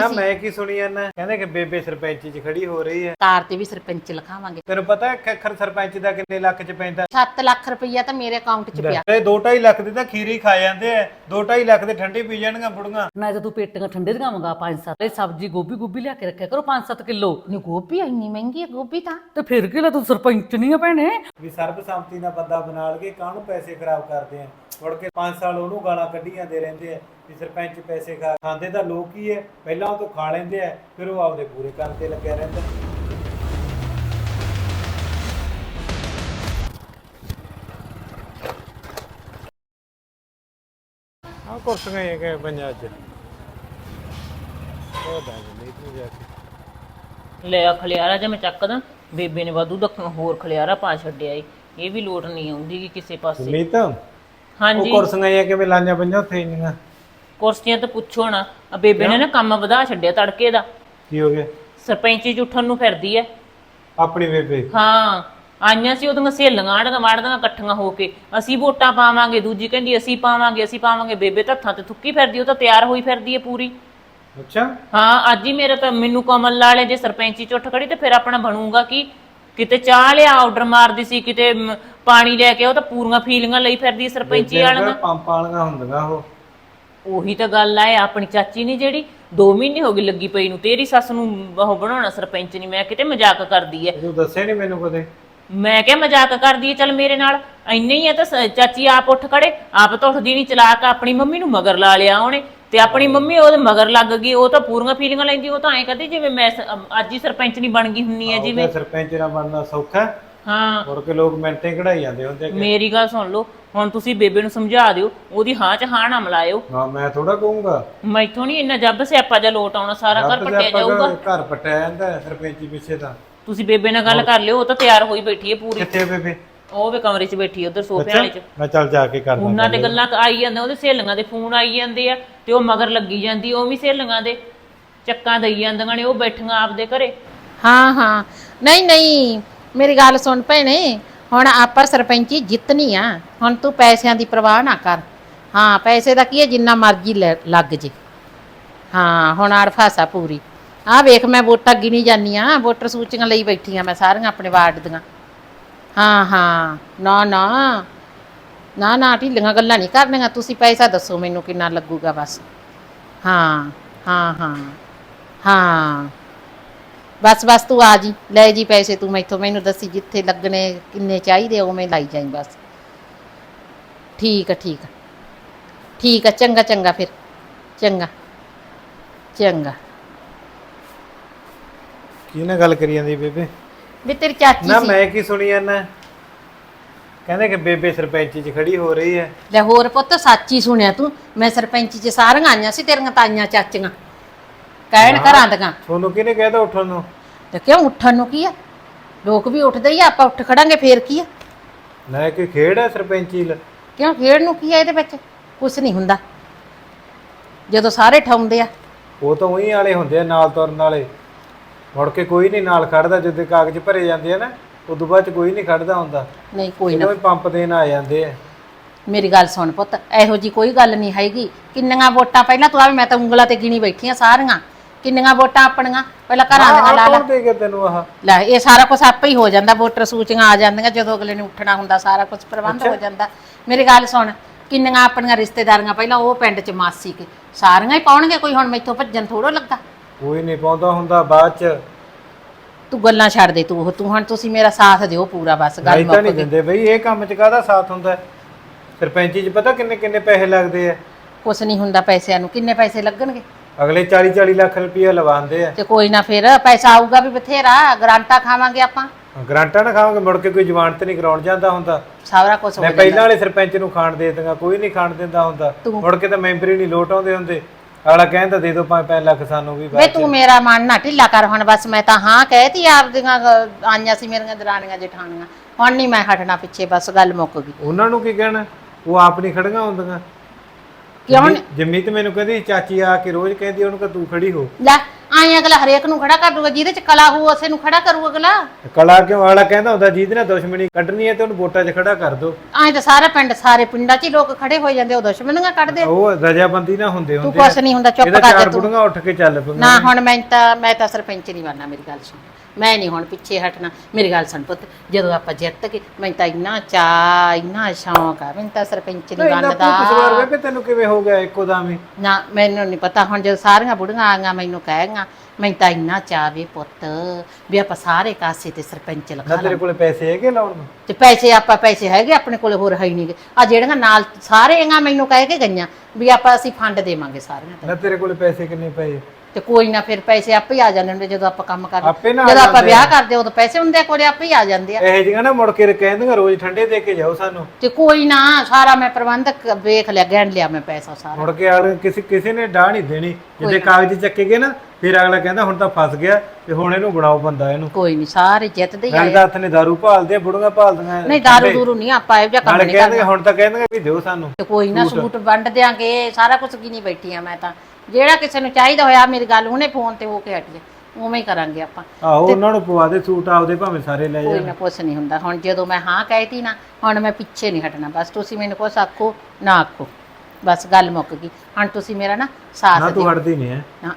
ਨਾ ਸੀ। ਮੈਂ ਕੀ ਸੁਣੀ ਜਾਂਦਾ ਕਹਿੰਦੇ ਕਿ ਬੇਬੇ ਸਰਪੰਚੀ 'ਚ ਖੜੀ ਹੋ ਰਹੀ ਹੈ ਕਾਰ ਤੇ ਵੀ ਸਰਪੰਚ ਲਿਖਾਵਾਂਗੇ। ਤੈਨੂੰ ਪਤਾ ਹੈ ਕਿ ਅੱਖਰ ਸਰਪੰਚ ਦਾ ਕਿੰਨੇ ਲੱਖ 'ਚ ਪੈਂਦਾ? 7 ਲੱਖ ਰੁਪਈਆ ਤਾਂ ਮੇਰੇ ਅਕਾਊਂਟ 'ਚ ਪਿਆ। ਇਹ 2.5 ਲੱਖ ਦੇ ਤਾਂ ਖੀਰੀ ਖਾ ਜਾਂਦੇ ਆ। 2.5 ਲੱਖ ਦੇ ਠੰਡੀ ਪੀ ਜਾਣਗੀਆਂ ਬੁੜੀਆਂ। ਨਾ ਤਾਂ ਤੂੰ ਪੇਟੀਆਂ ਠੰਡੇ ਦੀਆਂ ਮੰਗਾ ਪੰਜ ਸੱਤ। ਇਹ ਸਬਜ਼ੀ ਗੋਭੀ ਗੋਭੀ ਲਿਆ ਕੇ ਰੱਖਿਆ ਕਰੋ ਪੰਜ ਸੱਤ ਕਿਲੋ। ਨੀ ਗੋਭੀ ਇੰਨੀ ਮਹਿੰਗੀ ਹੈ ਗੋਭੀ ਤਾਂ। ਤੇ ਫਿਰ ਕੀ ਲੈ ਤੂੰ ਸਰਪੰਚ ਨਹੀਂ ਆ ਭੈਣੇ? ਵੀ ਸਰਬਸੰਮਤੀ ਨਾਲ ਬੰਦਾ ਬਣਾ ਲਗੇ ਕਾਹਨੂੰ ਪੈਸੇ ਖਰਾਬ ਕਰਦੇ ਆ? ਮੁੜ ਕੇ 5 ਸਾਲ ਉਹਨੂੰ ਗਾਲਾਂ ਕੱਢੀ ਜਾਂਦੇ ਰਹਿੰਦੇ ਆ। ਵੀ ਸਰਪੰਚ ਪੈਸੇ ਖਾ ਖਾਂਦੇ ਤਾਂ ਲੋਕ ਹੀ ਐ। ਪਹਿਲਾਂ ਉਹ ਤੋਂ ਖਾ ਲੈਂਦੇ ਆ ਫਿਰ ਉਹ ਆਪਦੇ ਪੂਰੇ ਕਰਨ ਤੇ ਲੱਗਿਆ ਰਹਿੰਦਾ। ਆ ਕੁਰਸੀਆਂ ਇਹ ਕਿ ਪੰਜਾਂ ਚ ਉਹ ਦਾ ਨਹੀਂ ਤੂੰ ਜਾ ਕੇ। ਲੈ ਆ ਖਲਿਆਰਾ ਜੇ ਮੈਂ ਚੱਕਦਾ ਬੇਬੇ ਨੇ ਵਾਧੂ ਦੱਖਣ ਹੋਰ ਖਲਿਆਰਾ ਪਾ ਛੱਡਿਆ ਈ। ਇਹ ਵੀ ਲੋਟ ਨਹੀਂ ਆਉਂਦੀ ਗੀ ਕਿਸੇ ਪਾਸੇ। ਮੀਤ ਉਹ ਹਾਂਜੀ। ਕੁਰਸੀਆਂ ਇਹ ਕਿਵੇਂ ਲਾਈਆਂ ਪੰਜਾਂ ਉੱਥੇ ਇੰਨੀਆਂ? ਕੁਰਸੀਆਂ ਤਾਂ ਪੁੱਛੋ ਨਾ। ਆ ਬੇਬੇ ਨੇ ਨਾ ਕੰਮ ਵਧਾ ਛੱਡਿਆ ਤੜਕੇ ਦਾ। ਕੀ ਹੋ ਗਿਆ? ਸਰਪੰਚੀ ਚ ਉੱਠਣ ਨੂੰ ਫਿਰਦੀ ਐ। ਆਪਣੀ ਬੇਬੇ? ਹਾਂ ਆਈਆਂ ਸੀ ਉਹਦੀਆਂ ਸਹੇਲੀਆਂ ਆੜੀਆਂ ਵਾੜਦੀਆਂ ਇਕੱਠੀਆਂ ਹੋ ਕੇ। ਅਸੀਂ ਵੋਟਾਂ ਪਾਵਾਂਗੇ ਦੂਜੀ ਕਹਿੰਦੀ ਅਸੀਂ ਪਾਵਾਂਗੇ ਅਸੀਂ ਪਾਵਾਂਗੇ। ਬੇਬੇ ਤਾਂ ਹੱਥਾਂ ਤੇ ਥੁੱਕੀ ਫਿਰਦੀ ਉਹ ਤਾਂ ਤਿਆਰ ਹੋਈ ਫਿਰਦੀ ਐ ਪੂਰੀ। ਅੱਛਾ। ਹਾਂ ਅੱਜ ਹੀ ਮੇਰੇ ਤਾਂ ਮੈਨੂੰ ਕਮਲ ਲਾਲੇ ਜੇ ਸਰਪੰਚੀ ਚ ਉੱਠ ਖੜੀ ਤੇ ਫਿਰ ਆਪਣਾ ਬਣੂਗਾ ਕੀ? ਕਿਤੇ ਚਾਹ ਲਿਆ ਆਰਡਰ ਮਾਰਦੀ ਸੀ ਕਿਤੇ ਮ, ਪਾਣੀ ਲੈ ਕੇ ਉਹ ਤਾਂ ਪੂਰੀਆਂ ਫੀਲਿੰਗਾਂ ਲਈ ਫਿਰਦੀ ਸਰਪੰਚੀ ਵਾਲੀਆਂ ਪੰਪ ਵਾਲੀਆਂ ਹੁੰਦੀਆਂ ਉਹ? ਉਹੀ ਤਾਂ ਗੱਲ ਆ ਇਹ ਆਪਣੀ ਚਾਚੀ ਨਹੀਂ ਜਿਹੜੀ 2 ਮਹੀਨੇ ਹੋ ਗਏ ਲੱਗੀ ਪਈ ਨੂੰ ਤੇਰੀ ਸੱਸ ਨੂੰ ਉਹ ਬਣਾਉਣਾ ਸਰਪੰਚ ਨਹੀਂ ਮੈਂ ਕਿਤੇ ਮਜ਼ਾਕ ਕਰਦੀ ਐ। ਤੂੰ ਦੱਸਿਆ ਨਹੀਂ ਮੈਨੂੰ ਕਦੇ? ਮੈਂ ਕਿਹਾ ਮਜ਼ਾਕ ਕਰਦੀ ਐ ਚੱਲ ਮੇਰੇ ਨਾਲ ਇੰਨੇ ਹੀ ਆ ਤਾਂ ਸ- ਚਾਚੀ ਆਪ ਉੱਠ ਖੜੇ ਆਪ ਤਾਂ ਉੱਠਦੀ ਨਹੀਂ ਚਲਾਕ ਆਪਣੀ ਮੰਮੀ ਨੂੰ ਮਗਰ ਲਾ ਲਿਆ ਉਹਨੇ ਤੇ ਆਪਣੀ ਮੰਮੀ ਉਹਦੇ ਮਗਰ ਲੱਗ ਗਈ ਉਹ ਤਾਂ ਪੂਰੀਆਂ ਫੀਲਿੰਗਾਂ ਲੈਂਦੀ ਉਹ ਤਾਂ ਐਂ ਕਹਦੀ ਜਿਵੇਂ ਮੈਂ ਸ- ਅੱਜ ਹੀ ਸਰਪੰਚ ਨਹੀਂ ਬਣ ਗਈ ਹੁੰਨੀ ਐ ਜਿਵੇਂ ਉਹਦਾ ਸਰਪੰਚ ਨਾਲ ਬਣਨਾ ਸੌਖਾ ਹੈ। ਹਾਂ ਮੁੜ ਕੇ ਲੋਕ ਮਿੰਟੇ ਕਢਾਈ ਜਾਂਦੇ ਹੁੰਦੇ ਆ ਕਿ ਮੇਰੀ ਗੱਲ ਸੁਣ ਲਓ ਹੁਣ ਤੁਸੀਂ ਬੇਬੇ ਨੂੰ ਸਮਝਾ ਦਿਓ ਉਹਦੀ ਹਾਂ ਚ ਹਾਂ ਨਾ ਮਿਲਾਇਓ। ਹਾਂ ਮੈਂ ਥੋੜਾ ਕਹੂੰਗਾ। ਮੈਥੋਂ ਨਹੀਂ ਇੰਨਾ ਜੱਬ ਸਿਆਪਾ ਜਿਹਾ ਲੋਟ ਆਉਣਾ ਸਾਰਾ ਘਰ ਪੱਟਿਆ ਜਾਊਗਾ। ਘਰ ਪਟਿਆ ਜਾਂਦਾ ਸਰਪੰਚੀ ਪਿੱਛੇ ਤਾਂ। ਤੁਸੀਂ ਬੇਬੇ ਨਾਲ ਗੱਲ ਕਰ ਲਿਓ ਉਹ ਤਾਂ ਤਿਆਰ ਹੋਈ ਬੈਠੀ ਹੈ ਪੂਰੀ। ਕਿੱਥੇ ਬੇਬੇ? ਉਹ ਵੀ ਕਮਰੇ 'ਚ ਬੈਠੀ ਉਧਰ ਸੋਫੇ ਵਾਲੇ 'ਚ। ਮੈਂ ਚੱਲ ਜਾ ਕੇ ਕਰਦਾ ਉਹਨਾਂ ਤੇ ਗੱਲਾਂ। ਆਈ ਜਾਂਦੇ ਉਹਦੇ ਸਹੇਲੀਆਂ ਦੇ ਫੋਨ ਆਈ ਜਾਂਦੇ ਆ ਤੇ ਉਹ ਮਗਰ ਲੱਗੀ ਜਾਂਦੀ ਉਹ ਵੀ ਸਹੇਲੀਆਂ ਦੇ ਚੱਕਾਂ ਦਈ ਜਾਂਦੀਆਂ ਨੇ ਉਹ ਬੈਠੀਆਂ ਆਪਦੇ ਘਰੇ। ਹਾਂ ਹਾਂ। ਨਹੀਂ ਨਹੀਂ ਮੇਰੀ ਗੱਲ ਸੁਣ ਭੈਣੇ। ਹੁਣ ਆਪਾਂ ਸਰਪੰਚੀ ਜਿੱਤਣੀ ਆ, ਹੁਣ ਤੂੰ ਪੈਸਿਆਂ ਦੀ ਪਰਵਾਹ ਨਾ ਕਰ। ਹਾਂ, ਪੈਸੇ ਦਾ ਕੀ ਹੈ ਜਿੰਨਾ ਮਰਜ਼ੀ ਲੈ- ਲੱਗ ਜੇ। ਹਾਂ, ਹੁਣ ਆੜਫਾਸਾ ਪੂਰੀ। ਆਹ ਵੇਖ, ਮੈਂ ਵੋਟਾਂ ਗਿਣੀ ਜਾਨੀ ਆ, ਵੋਟਰ ਸੂਚੀਆਂ ਲਈ ਬੈਠੀ ਆ ਮੈਂ ਸਾਰੀਆਂ ਆਪਣੇ ਵਾਰਡ ਦੀਆਂ। ਹਾਂ ਹਾਂ, ਨਾ ਨਾ। ਨਾ ਨਾ, ਢਿੱਲੀਆਂ ਗੱਲਾਂ ਨਹੀਂ ਕਰਨੀਆਂ। ਤੁਸੀਂ ਪੈਸਾ ਦੱਸੋ ਮੈਨੂੰ ਕਿੰਨਾ ਲੱਗੂਗਾ ਬਸ। ਹਾਂ ਹਾਂ ਹਾਂ ਹਾਂ। ਬਸ ਬਸ ਤੂੰ ਆ ਜੀ ਲੈ ਜੀ ਪੈਸੇ ਤੂੰ ਮੈਥੋਂ ਮੈਨੂੰ ਦੱਸੀ ਜਿੱਥੇ ਲੱਗਣੇ ਕਿੰਨੇ ਚਾਹੀਦੇ ਉਵੇਂ ਲਾਈ ਜਾਈ ਬਸ। ਠੀਕ ਆ ਠੀਕ ਆ। ਠੀਕ ਆ ਚੰਗਾ ਚੰਗਾ ਫਿਰ। ਚੰਗਾ ਚੰਗਾ। ਕੀ ਨਾਲ ਗੱਲ ਕਰੀ ਜਾਂਦੀ ਬੇਬੇ? ਵੀ ਤੇਰੀ ਚਾਚੀ ਨਾ ਸੀ। ਮੈਂ ਕੀ ਸੁਣੀ ਜਾਂਦਾ? ਕਹਿੰਦੇ ਕਿ ਬੇਬੇ ਸਰਪੰਚੀ 'ਚ ਖੜੀ ਹੋ ਰਹੀ ਹੈ। ਲੈ ਹੋਰ ਪੁੱਤ ਸੱਚ ਹੀ ਸੁਣਿਆ ਤੂੰ। ਮੈਂ ਸਰਪੰਚੀ ਚ ਸਾਰੀਆਂ ਆਈਆਂ ਸੀ ਤੇਰੀਆਂ ਤਾਈਆਂ ਚਾਚੀਆਂ। ਕਹਿਣ ਘਰਾਂ ਦੀਆਂ। ਤੁਹਾਨੂੰ ਕਿਹਨੇ ਕਹਿਤਾ ਉੱਠਣ ਨੂੰ? ਤੇ ਕਿਉਂ ਉੱਠਣ ਨੂੰ ਕੀ ਆ? ਲੋਕ ਵੀ ਉੱਠਦੇ ਹੀ ਆ ਆਪਾਂ ਉੱਠ ਖੜਾਂਗੇ ਫੇਰ ਕੀ ਆ? ਨਾ ਕੋਈ ਖੇਡ ਹੈ ਸਰਪੰਚੀ ਲ। ਕਿਉਂ ਖੇਡ ਨੂੰ ਕੀ ਆ ਇਹਦੇ ਵਿੱਚ? ਕੁਛ ਨਹੀਂ ਹੁੰਦਾ। ਜਦੋਂ ਸਾਰੇ ਠਾਉਂਦੇ ਆ। ਉਹ ਤਾਂ ਉਹੀ ਵਾਲੇ ਹੁੰਦੇ ਆ ਨਾਲ ਤੁਰਨ ਵਾਲੇ। ਮੁੜ ਕੇ ਕੋਈ ਨਹੀਂ ਨਾਲ ਖੜਦਾ ਜਦੋਂ ਕਾਗਜ਼ ਭਰੇ ਜਾਂਦੇ ਆ ਨਾ ਉਦੋਂ ਬਾਅਦ ਚ ਕੋਈ ਨਹੀਂ ਖੜਦਾ ਹੁੰਦਾ। ਨਹੀਂ ਕੋਈ ਨਾ। ਇਹਨਾਂ ਵੀ ਪੰਪ ਦੇਣ ਆ ਜਾਂਦੇ ਆ। ਮੇਰੀ ਗੱਲ ਸੁਣ ਪੁੱਤ ਇਹੋ ਜੀ ਕੋਈ ਗੱਲ ਨਹੀਂ ਹੈਗੀ। ਕਿੰਨੀਆਂ ਵੋਟਾਂ ਪਹਿਲਾਂ ਤੂੰ ਆਵੇਂ ਮੈਂ ਤਾਂ ਉਂਗਲਾਂ ਤੇ ਗਿਣੀ ਬੈਠੀ ਆ ਸਾਰੀਆਂ। ਕਿੰਨੀਆਂ ਵੋਟਾਂ ਆਪਣੀਆਂ? ਪਹਿਲਾਂ ਘਰਾਂ ਦੀਆਂ ਲਾ ਆਹ ਲਾ ਕੌਣ ਦੇ ਕੇ ਤੈਨੂੰ ਆਹ? ਲੈ ਇਹ ਸਾਰਾ ਕੁਝ ਆਪੇ ਹੀ ਹੋ ਜਾਂਦਾ ਵੋਟਰ ਸੂਚੀਆਂ ਆ ਜਾਂਦੀਆਂ ਜਦੋਂ ਅਗਲੇ ਨੇ ਉੱਠਣਾ ਹੁੰਦਾ ਸਾਰਾ ਕੁਝ ਪ੍ਰਬੰਧ ਹੋ ਜਾਂਦਾ। ਮੇਰੀ ਗੱਲ ਸੁਣ ਕਿੰਨੀਆਂ ਆਪਣੀਆਂ ਰਿਸ਼ਤੇਦਾਰੀਆਂ ਪਹਿਲਾਂ ਉਹ ਪਿੰਡ 'ਚ ਮਾਸੀ ਕੇ ਸਾਰੀਆਂ ਹੀ ਪਾਉਣਗੇ ਕੋਈ ਹੁਣ ਮੈਥੋਂ ਭੱਜਣ ਥੋੜੋ ਲੱਗਾ। ਕੋਈ ਨਹੀਂ ਪਾਉਂਦਾ ਹੁੰਦਾ ਬਾਅਦ ਚ। ਤੂੰ ਗੱਲਾਂ ਛੱਡ ਦੇ ਤੂੰ ਉਹ ਤੂੰ ਹੁਣ ਤੁਸੀਂ ਮੇਰਾ ਸਾਥ ਦਿਓ ਪੂਰਾ ਬਸ ਗੱਲ ਨਹੀਂ ਤਾਂ ਨਹੀਂ ਦਿੰਦੇ ਬਈ ਇਹ ਕੰਮ ਚ ਕਾਹਦਾ ਸਾਥ ਹੁੰਦਾ? ਸਰਪੰਚੀ ਚ ਪਤਾ ਕਿੰਨੇ ਕਿੰਨੇ ਪੈਸੇ ਲੱਗਦੇ ਆ? ਕੁਛ ਨਹੀਂ ਹੁੰਦਾ ਪੈਸਿਆਂ ਨੂੰ ਕਿੰਨੇ ਪੈਸੇ ਲੱਗਣਗੇ? ਅਗਲੇ 40 40 ਲੱਖ ਰੁਪਏ ਲਵਾਉਂਦੇ ਆ। ਤੇ ਕੋਈ ਨਾ ਫਿਰ ਪੈਸਾ ਆਊਗਾ ਵੀ ਬਥੇਰਾ ਗਰਾਂਟਾਂ ਖਾਵਾਂਗੇ ਆਪਾਂ। ਗਰਾਂਟਾਂ ਨਾ ਖਾਵਾਂਗੇ ਮੁੜ ਕੇ ਕੋਈ ਜ਼ਮਾਨਤ ਨਹੀਂ ਕਰਾਉਣ ਜਾਂਦਾ ਹੁੰਦਾ। ਸਾਰਾ ਕੁਝ ਹੋ ਮੈਂ ਜਾਂਦਾ। ਪਹਿਲਾਂ ਵਾਲੇ ਸਰਪੰਚ ਨੂੰ ਖਾਣ ਦੇ ਦਿੰਦਾ ਕੋਈ ਨਹੀਂ ਖਾਣ ਦਿੰਦਾ ਹੁੰਦਾ। ਤੂੰ- ਮੁੜ ਕੇ ਤਾਂ ਮੈਂਬਰ ਹੀ ਨਹੀਂ ਲੋਟ ਆਉਂਦੇ ਹੁੰਦੇ। ਅਗਲਾ ਕਹਿੰਦਾ ਦੇ ਦਿਓ 5-5 ਲੱਖ ਸਾਨੂੰ ਵੀ ਵੇ ਬਾਅਦ ਤੂੰ ਮੇਰਾ ਮਨ ਨਾ ਢਿੱਲਾ ਕਰ ਹੁਣ ਬਸ ਮੈਂ ਤਾਂ ਹਾਂ ਕਹਿਤੀ ਆਪਦੀਆਂ ਅਹ, ਆਈਆਂ ਸੀ ਮੇਰੀਆਂ ਦਰਾਣੀਆਂ ਜਠਾਣੀਆਂ। ਹੁਣ ਨਹੀਂ ਮੈਂ ਹਟਣਾ ਪਿੱਛੇ ਬਸ ਗੱਲ ਮੁੱਕ ਗਈ। ਉਹਨਾਂ ਨੂੰ ਕੀ ਕਹਿਣਾ? ਉਹ ਆਪ ਨਹੀਂ ਖੜੀਆਂ ਹੁੰਦੀਆਂ। ਕਿਉਂ ਜੰਮੀ ਤੇ ਮੈਨੂੰ ਕਹਿੰਦੀ ਚਾਚੀ ਆ ਕੇ ਰੋਜ਼ ਕਹਿੰਦੀ ਉਹਨੂੰ ਕਿ ਤੂੰ ਖੜੀ ਹੋ। ਲੈ ਆਏ ਅਗਲਾ ਹਰੇਕ ਨੂੰ ਖੜਾ ਕਰ ਦੂਗਾ ਜਿਹਦੇ ਚ ਕਲਾ ਹੋਊ ਉਸੇ ਨੂੰ ਖੜਾ ਕਰੂ ਅਗਲਾ। ਕਲਾ ਕਿਉਂ ਵਾਲਾ ਕਹਿੰਦਾ ਹੁੰਦਾ ਜਿਹਦੇ ਨਾਲ ਦੁਸ਼ਮਣੀ ਕੱਢਣੀ ਹੈ ਤੇ ਉਹਨੂੰ ਵੋਟਾਂ 'ਚ ਖੜਾ ਕਰ ਦੋ। ਆਏ ਤਾਂ ਸਾਰਾ ਪਿੰਡ ਸਾਰੇ ਪਿੰਡਾਂ 'ਚ ਹੀ ਲੋਕ ਖੜੇ ਹੋ ਜਾਂਦੇ ਉਹ ਦੁਸ਼ਮਣੀਆਂ ਕੱਢਦੇ। ਉਹ ਰਜਾਬੰਦੀ ਨਾ ਹੁੰਦੇ ਤੂੰ ਹੁੰਦੇ ਕੁਛ ਨਹੀਂ ਹੁੰਦਾ ਚੁੱਪ ਇਹਦਾ ਕਰ ਚਾਰ ਜਾ ਤੂੰ। ਬੁੜੀਆਂ ਉੱਠ ਕੇ ਚੱਲ ਪਈਆਂ ਨਾ। ਹੁਣ ਮੈਂ ਤਾਂ ਮੈਂ ਤਾਂ ਸਰਪੰਚ ਨਹੀਂ ਬਣਨਾ ਮੇਰੀ ਗੱਲ ਸੁਣ। ਮੈਂ ਨਹੀਂ ਹੁਣ ਪਿੱਛੇ ਹਟਣਾ। ਮੇਰੀ ਗੱਲ ਸੁਣ ਪੁੱਤ ਜਦੋਂ ਆਪਾਂ ਜਿੱਤ ਗਏ ਮੈਂ ਤਾਂ ਇੰਨਾ ਚਾ ਇੰਨਾ ਸ਼ੌਂਕ ਆ ਮੈਨੂੰ ਤਾਂ ਸਰਪੰਚ ਨਹੀਂ ਬਣਦਾ। ਸਵਾਰ ਵੇ ਤੈਨੂੰ ਕਿਵੇਂ ਹੋ ਗਿਆ ਇੱਕੋ ਦਮ ਹੀ? ਨਾ ਮੈਨੂੰ ਨਹੀਂ ਪਤਾ ਹੁਣ ਜਦੋਂ ਸਾਰੀਆਂ ਬੁੜੀਆਂ ਆਈਆਂ ਮੈਨੂੰ ਕਹਿਗੀਆਂ ਮੈਂ ਤਾਂ ਇੰਨਾ ਚਾਵੇ ਪੁੱਤ ਵੀ ਆਪਾਂ ਸਾਰੇ ਕਾਸੇ ਤੇ ਸਰਪੰਚ ਨਾ ਲਖਾ ਤੇਰੇ ਕੋਲੇ ਪੈਸੇ ਹੈਗੇ ਲਾਉਣ ਨੂੰ? ਤੇ ਪੈਸੇ ਆਪਾਂ ਪੈਸੇ ਹੈਗੇ ਆਪਣੇ ਕੋਲੇ ਹੋਰ ਹੈ ਹੀ ਨਹੀਂਗੇ ਆ ਜਿਹੜੀਆਂ ਨਾਲ ਸਾਰੇ ਆਈਆਂ ਮੈਨੂੰ ਕਹਿ ਕੇ ਗਈਆਂ ਵੀ ਆਪਾਂ ਅਸੀਂ ਫੰਡ ਦੇਵਾਂਗੇ ਸਾਰਿਆਂ ਦਾ ਨਾ ਤੇਰੇ ਕੋਲੇ ਪੈਸੇ ਕਿੰਨੇ ਪਏ? ਤੇ ਕੋਈ ਨਾ ਫਿਰ ਪੈਸੇ ਆਪੇ ਹੀ ਆ ਜਾਂਦੇ ਹੁੰਦੇ ਜਦੋਂ ਆਪਾਂ ਕੰਮ ਕਰਦੇ ਆਪੇ ਨਾ ਆ ਜਦੋਂ ਆਪਾਂ ਜਾਂਦੇ ਵਿਆਹ ਕਰਦੇ ਉਦੋਂ ਪੈਸੇ ਹੁੰਦੇ ਆ ਕੋਲੇ ਆਪੇ ਹੀ ਆ ਜਾਂਦੇ ਆ। ਇਹ ਜਿਹੀਆਂ ਨਾ ਮੁੜ ਕੇ ਕਹਿੰਦੀਆਂ ਰੋਜ਼ ਠੰਡੇ ਦੇ ਕੇ ਜਾਓ ਸਾਨੂੰ। ਤੇ ਕੋਈ ਨਾ ਸਾਰਾ ਮੈਂ ਪ੍ਰਬੰਧਕ ਵੇਖ ਲਿਆ ਗਿਣ ਲਿਆ ਮੈਂ ਪੈਸਾ ਸਾਰਾ। ਮੁੜ ਕੇ ਆੜ ਕਿਸੇ ਕਿਸੇ ਨੇ ਡਾਹ ਨਹੀਂ ਦੇਣੀ। ਜਿੱਦੇ ਕਾਗਜ਼ ਚੱਕੇ ਗਏ ਨਾ ਫਿਰ ਅਗਲਾ ਕਹਿੰਦਾ ਹੁਣ ਤਾਂ ਫਸ ਗਿਆ ਤੇ ਹੁਣ ਇਹਨੂੰ ਬਣਾਓ ਬੰਦਾ ਇਹਨੂੰ। ਕੋਈ ਨਹੀਂ ਸਾਰੇ ਜਿੱਤਦੇ ਹੀ ਆਏ ਹੱਥ ਨੇ ਦਾਰੂ ਭਾਲਦੇ ਆ ਬੁੜੀਆਂ ਭਾਲਦੀਆਂ ਨਹੀਂ ਦਾਰੂ ਦੂਰੂ ਨਹੀਂ ਆਪਾਂ ਇਹੋ ਜਿਹਾ ਕੰਮ ਨਾਲੇ ਨਹੀਂ ਕਹਿੰਦੇ ਹੁਣ ਤਾਂ ਕਹਿੰਦੇ ਵੀ ਦਿਓ ਸਾਨੂੰ। ਤੇ ਕੋਈ ਨਾ ਸੂਟ ਵੰਡ ਦਿਆਂਗੇ ਸਾਰਾ ਕੁਝ ਕੀ ਨਹੀਂ ਬੈਠੀ ਆ ਮੈਂ ਤਾਂ। ਜਿਹੜਾ ਕਿਸੇ ਨੂੰ ਚਾਹੀਦਾ ਹੋਇਆ ਮੇਰੀ ਗੱਲ ਉਹਨੇ ਫੋਨ ਤੇ ਹੋ ਕੇ ਹਟ ਜਾ ਉਵੇਂ ਹੀ ਕਰਾਂਗੇ ਆਪਾਂ। ਆਹੋ ਉਹਨਾਂ ਨੂੰ ਪਵਾ ਦੇ ਸੂਟ ਆਪਦੇ ਭਾਵੇਂ ਸਾਰੇ ਲੈ ਕੋਈ ਨਾ ਕੁਛ ਨਹੀਂ ਹੁੰਦਾ। ਹੁਣ ਜਦੋਂ ਮੈਂ ਹਾਂ ਕਹਿਤੀ ਨਾ ਹੁਣ ਮੈਂ ਪਿੱਛੇ ਨਹੀਂ ਹਟਣਾ। ਬਸ ਤੁਸੀਂ ਮੈਨੂੰ ਕੁਛ ਆਖੋ ਨਾ ਆਖੋ। ਬਸ ਗੱਲ ਮੁੱਕ ਗਈ। ਹੁਣ ਤੁਸੀਂ ਮੇਰਾ ਨਾ ਨਾ ਸਾਥ ਤੂੰ ਦਿਓ। ਹਟਦੀ ਨਹੀਂ ਹੈ। ਨਾ।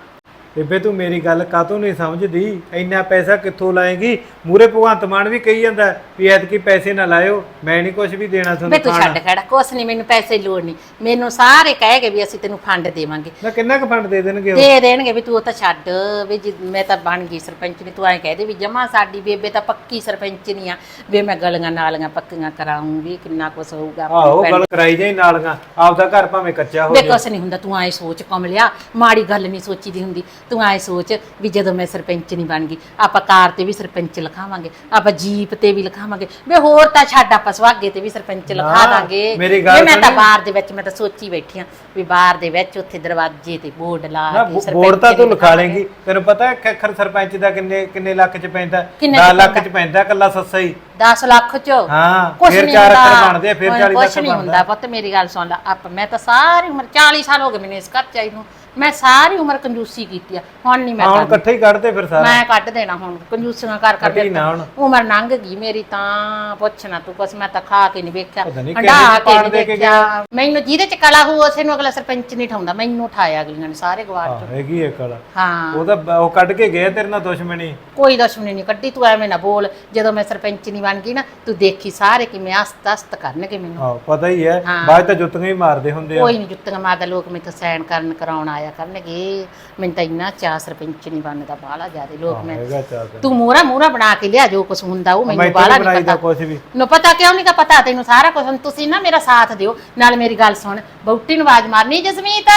ਬੇਬੇ ਤੂੰ ਮੇਰੀ ਗੱਲ ਕਾਤੋਂ ਨਹੀਂ ਸਮਝਦੀ? ਇੰਨਾ ਪੈਸਾ ਕਿੱਥੋਂ ਲਾਏਗੀ? ਮੂਰੇ ਭਗਵੰਤ ਮਾਨ ਵੀ ਕਹੀ ਜਾਂਦਾ ਵੀ ਐਤਕੀ ਪੈਸੇ ਨਾ ਲਾਇਓ ਮੈਂ ਨਹੀਂ ਕੁਝ ਵੀ ਦੇਣਾ ਬੇ ਤੁਹਾਨੂੰ ਤੂੰ ਛੱਡ ਖੜਾ ਕੁਛ ਨਹੀਂ ਮੈਨੂੰ ਪੈਸੇ ਦੀ ਲੋੜ ਨਹੀਂ। ਮੈਨੂੰ ਸਾਰੇ ਕਹਿ ਗਏ ਵੀ ਅਸੀਂ ਤੈਨੂੰ ਫੰਡ ਦੇਵਾਂਗੇ। ਨਾ ਕਿੰਨਾ ਕੁ ਫੰਡ ਦੇ ਦੇਣਗੇ ਉਹ? ਦੇ ਦੇਣਗੇ ਵੀ ਤੂੰ ਉਹ ਤਾਂ ਛੱਡ ਵੀ ਜੇ ਮੈਂ ਤਾਂ ਬਣ ਗਈ ਸਰਪੰਚ ਨੇ ਤੂੰ ਐਂ ਕਹਿ ਦੇ ਵੀ ਜਮਾ ਸਾਡੀ ਬੇਬੇ ਤਾਂ ਪੱਕੀ ਸਰਪੰਚ ਨਹੀਂ ਆ। ਵੀ ਮੈਂ ਗਲੀਆਂ ਨਾਲੀਆਂ ਪੱਕੀਆਂ ਕਰਾਉਂਗੀ ਕਿੰਨਾ ਕੁਛ ਹੋਊਗਾ ਆਪਣੇ ਆਹੋ ਪਿੰਡ। ਗੱਲ ਕਰਾਈ ਜਾਈ ਨਾਲੀਆਂ। ਆਪਦਾ ਘਰ ਭਾਵੇਂ ਕੱਚਾ ਹੋ ਵੇ ਜਾਏ। ਕੁਛ ਨਹੀਂ ਹੁੰਦਾ ਤੂੰ ਐ ਸੋਚ ਕਮਲਿਆ ਮਾੜੀ ਗੱਲ ਨਹੀਂ ਸੋਚੀ ਦੀ ਹੁੰਦੀ। ਤੂੰ ਐ ਸੋਚ ਵੀ ਜਦੋਂ ਮੈਂ ਸਰਪੰਚ ਨਹੀਂ ਬਣ ਗਈ ਆਪਾਂ ਕਾਰ ਤੇ ਵੀ ਸਰਪੰਚ ਲਿਖਾਵਾਂਗੇ ਆਪਾਂ ਜੀਪ ਤੇ ਵੀ ਲਿਖਾਵਾਂਗੇ। ਵੇ ਹੋਰ ਤਾਂ ਛੱਡ ਆਪਾਂ ਸੁਹਾਗੇ ਤੇ ਵੀ ਸਰਪੰਚ ਲਿਖਾ ਦਾਂਗੇ। ਮੇਰੀ ਗੱਲ ਮੈਂ ਤਾਂ। ਬਾਹਰ ਦੇ ਵਿੱਚ ਮੈਂ ਤਾਂ ਸੋਚੀ ਬੈਠੀ ਆ ਵੀ ਬਾਹਰ ਦੇ ਵਿੱਚ ਉੱਥੇ ਦਰਵਾਜ਼ੇ ਤੇ ਬੋਰਡ ਲਾ ਕੇ ਸਰਪੰਚ ਬੋਰਡ ਤਾਂ ਤੂੰ ਲਿਖਾ ਲੇਂਗੀ। ਤੈਨੂੰ ਪਤਾ ਹੈ ਖੱਖਰ ਸਰਪੰਚ ਦਾ ਕਿੰਨੇ ਕਿੰਨੇ ਲੱਖ ਚ ਪੈਂਦਾ? ਕਿੰਨੇ 10 ਚ ਲੱਖ? ਚ ਪੈਂਦਾ ਕੱਲਾ ਸੱਸਾ ਹੀ। 10 ਲੱਖ ਚ? ਹਾਂ ਕੁਛ ਫਿਰ ਨਹੀਂ 4 ਹੁੰਦਾ। ਅੱਖਰ ਬਣਦੇ ਫਿਰ ਹੁਣ 40 ਕੁਛ ਲੱਖ ਨਹੀਂ ਬਣਦਾ। ਹੁੰਦਾ। ਪੁੱਤ ਮੇਰੀ ਗੱਲ ਸੁਣ ਲੈ ਆਪ ਮੈਂ ਤਾਂ ਸਾਰੀ ਉਮਰ 40 ਸਾਲ ਹੋ ਗਏ ਮੈਨੂੰ ਇਸ ਘਰ ਚ ਆਈ ਨੂੰ। ਮੈਂ ਸਾਰੀ ਉਮਰ ਕੰਜੂਸੀ ਕੀਤੀ ਆ। ਹੁਣ ਨਹੀਂ ਮੈਂ ਹੁਣ ਇਕੱਠੇ ਹੀ ਕੱਢਦੇ ਫਿਰ ਸਾਰਾ। ਮੈਂ ਕੱਢ ਦੇਣਾ ਹੁਣ ਕੰਜੂਸੀਆਂ ਕਰ ਕਰ ਕੱਢੀ ਨਾ ਹੁਣ। ਉਮਰ ਲੰਘ ਗਈ ਮੇਰੀ ਤਾਂ ਪੁੱਛਣਾ ਤੂੰ ਕੁਛ ਮੈਂ ਤਾਂ ਖਾ ਕੇ ਨਹੀਂ ਵੇਖਿਆ। ਪਤਾ ਨੀ ਹੰਡਾ ਕਿਹੜੇ ਕੇ ਨਹੀਂ ਦੇ ਕੇ ਦੇਖਿਆ ਮੈਨੂੰ ਜਿਹਦੇ ਚ ਕਲਾ ਹੋਊ ਉਸੇ ਨੂੰ ਅਗਲਾ ਸਰਪੰਚ ਨਹੀਂ ਠਾਉਂਦਾ। ਮੈਨੂੰ ਉਠਾਇਆ ਅਗਲੀਆਂ ਨੇ ਸਾਰੇ ਗਵਾਰ ਹਾਂ, ਚੋਂ। ਹੈਗੀ ਹੈ ਕਲਾ। ਹਾਂ। ਉਹ ਤਾਂ ਬ- ਉਹ ਕੱਢ ਕੇ ਗਏ ਤੇਰੇ ਨਾਲ ਦੁਸ਼ਮਣੀ। ਕੋਈ ਦੁਸ਼ਮਣੀ ਨਹੀਂ ਕੱਢੀ ਤੂੰ ਐਵੇਂ ਨਾ ਬੋਲ। ਜਦੋਂ ਮੈਂ ਸਰਪੰਚ ਨਹੀਂ ਬਣ ਗਈ ਨਾ ਤੂੰ ਦੇਖੀ ਸਾਰੇ ਕਿਵੇਂ ਅਸਤ ਅਸਤ ਕਰਨਗੇ ਮੈਨੂੰ। ਹਾਂ ਪਤਾ ਹੀ ਹੈ। ਹਾਂ। ਬਾਅਦ 'ਚ ਤਾਂ ਜੁੱਤੀਆਂ ਹੀ ਮਾਰਦੇ ਹੁੰਦੇ ਆ। ਕੋਈ ਨਹੀਂ ਜੁੱਤੀਆਂ ਮਾਰਦਾ ਲੋਕ ਮੈਨੂੰ ਸਾਈਨ ਕਰਨ ਕਰਾਉਣ ਆਇਆ ਕਰਨਗੇ। ਮੈਨੂੰ ਤਾਂ ਇੰਨਾ ਚਾਹ ਸਰਪੰਚ ਨਹੀਂ ਬਣਦਾ ਬਾਹਲਾ ਜ਼ਿਆਦਾ ਲੋਕ ਮੈਂ ਹੈਗਾ ਚਾਹ ਤਾਂ ਤੂੰ ਮੂਰਾ ਮੂਰਾ ਬਣਾ ਕੇ ਲਿਆ ਜੋ ਕੁਛ ਹੁੰਦਾ ਉਹ ਮੈਨੂੰ ਬਾਹਲਾ ਬਣਾਈ ਨਹੀਂ ਦਾ ਪਤਾ। ਕੁਝ ਵੀ। ਨੂੰ ਪਤਾ ਕਿਉਂ ਨਹੀਂ ਕਾ ਪਤਾ ਤੈਨੂੰ ਸਾਰਾ ਕੁਝ ਤੁਸੀਂ ਨਾ ਮੇਰਾ ਸਾਥ ਦਿਓ। ਨਾਲ ਮੇਰੀ ਗੱਲ ਸੁਣ। ਬੌਟੀ ਨੂੰ ਆਵਾਜ਼ ਮਾਰਨੀ ਜਸਮੀਤ।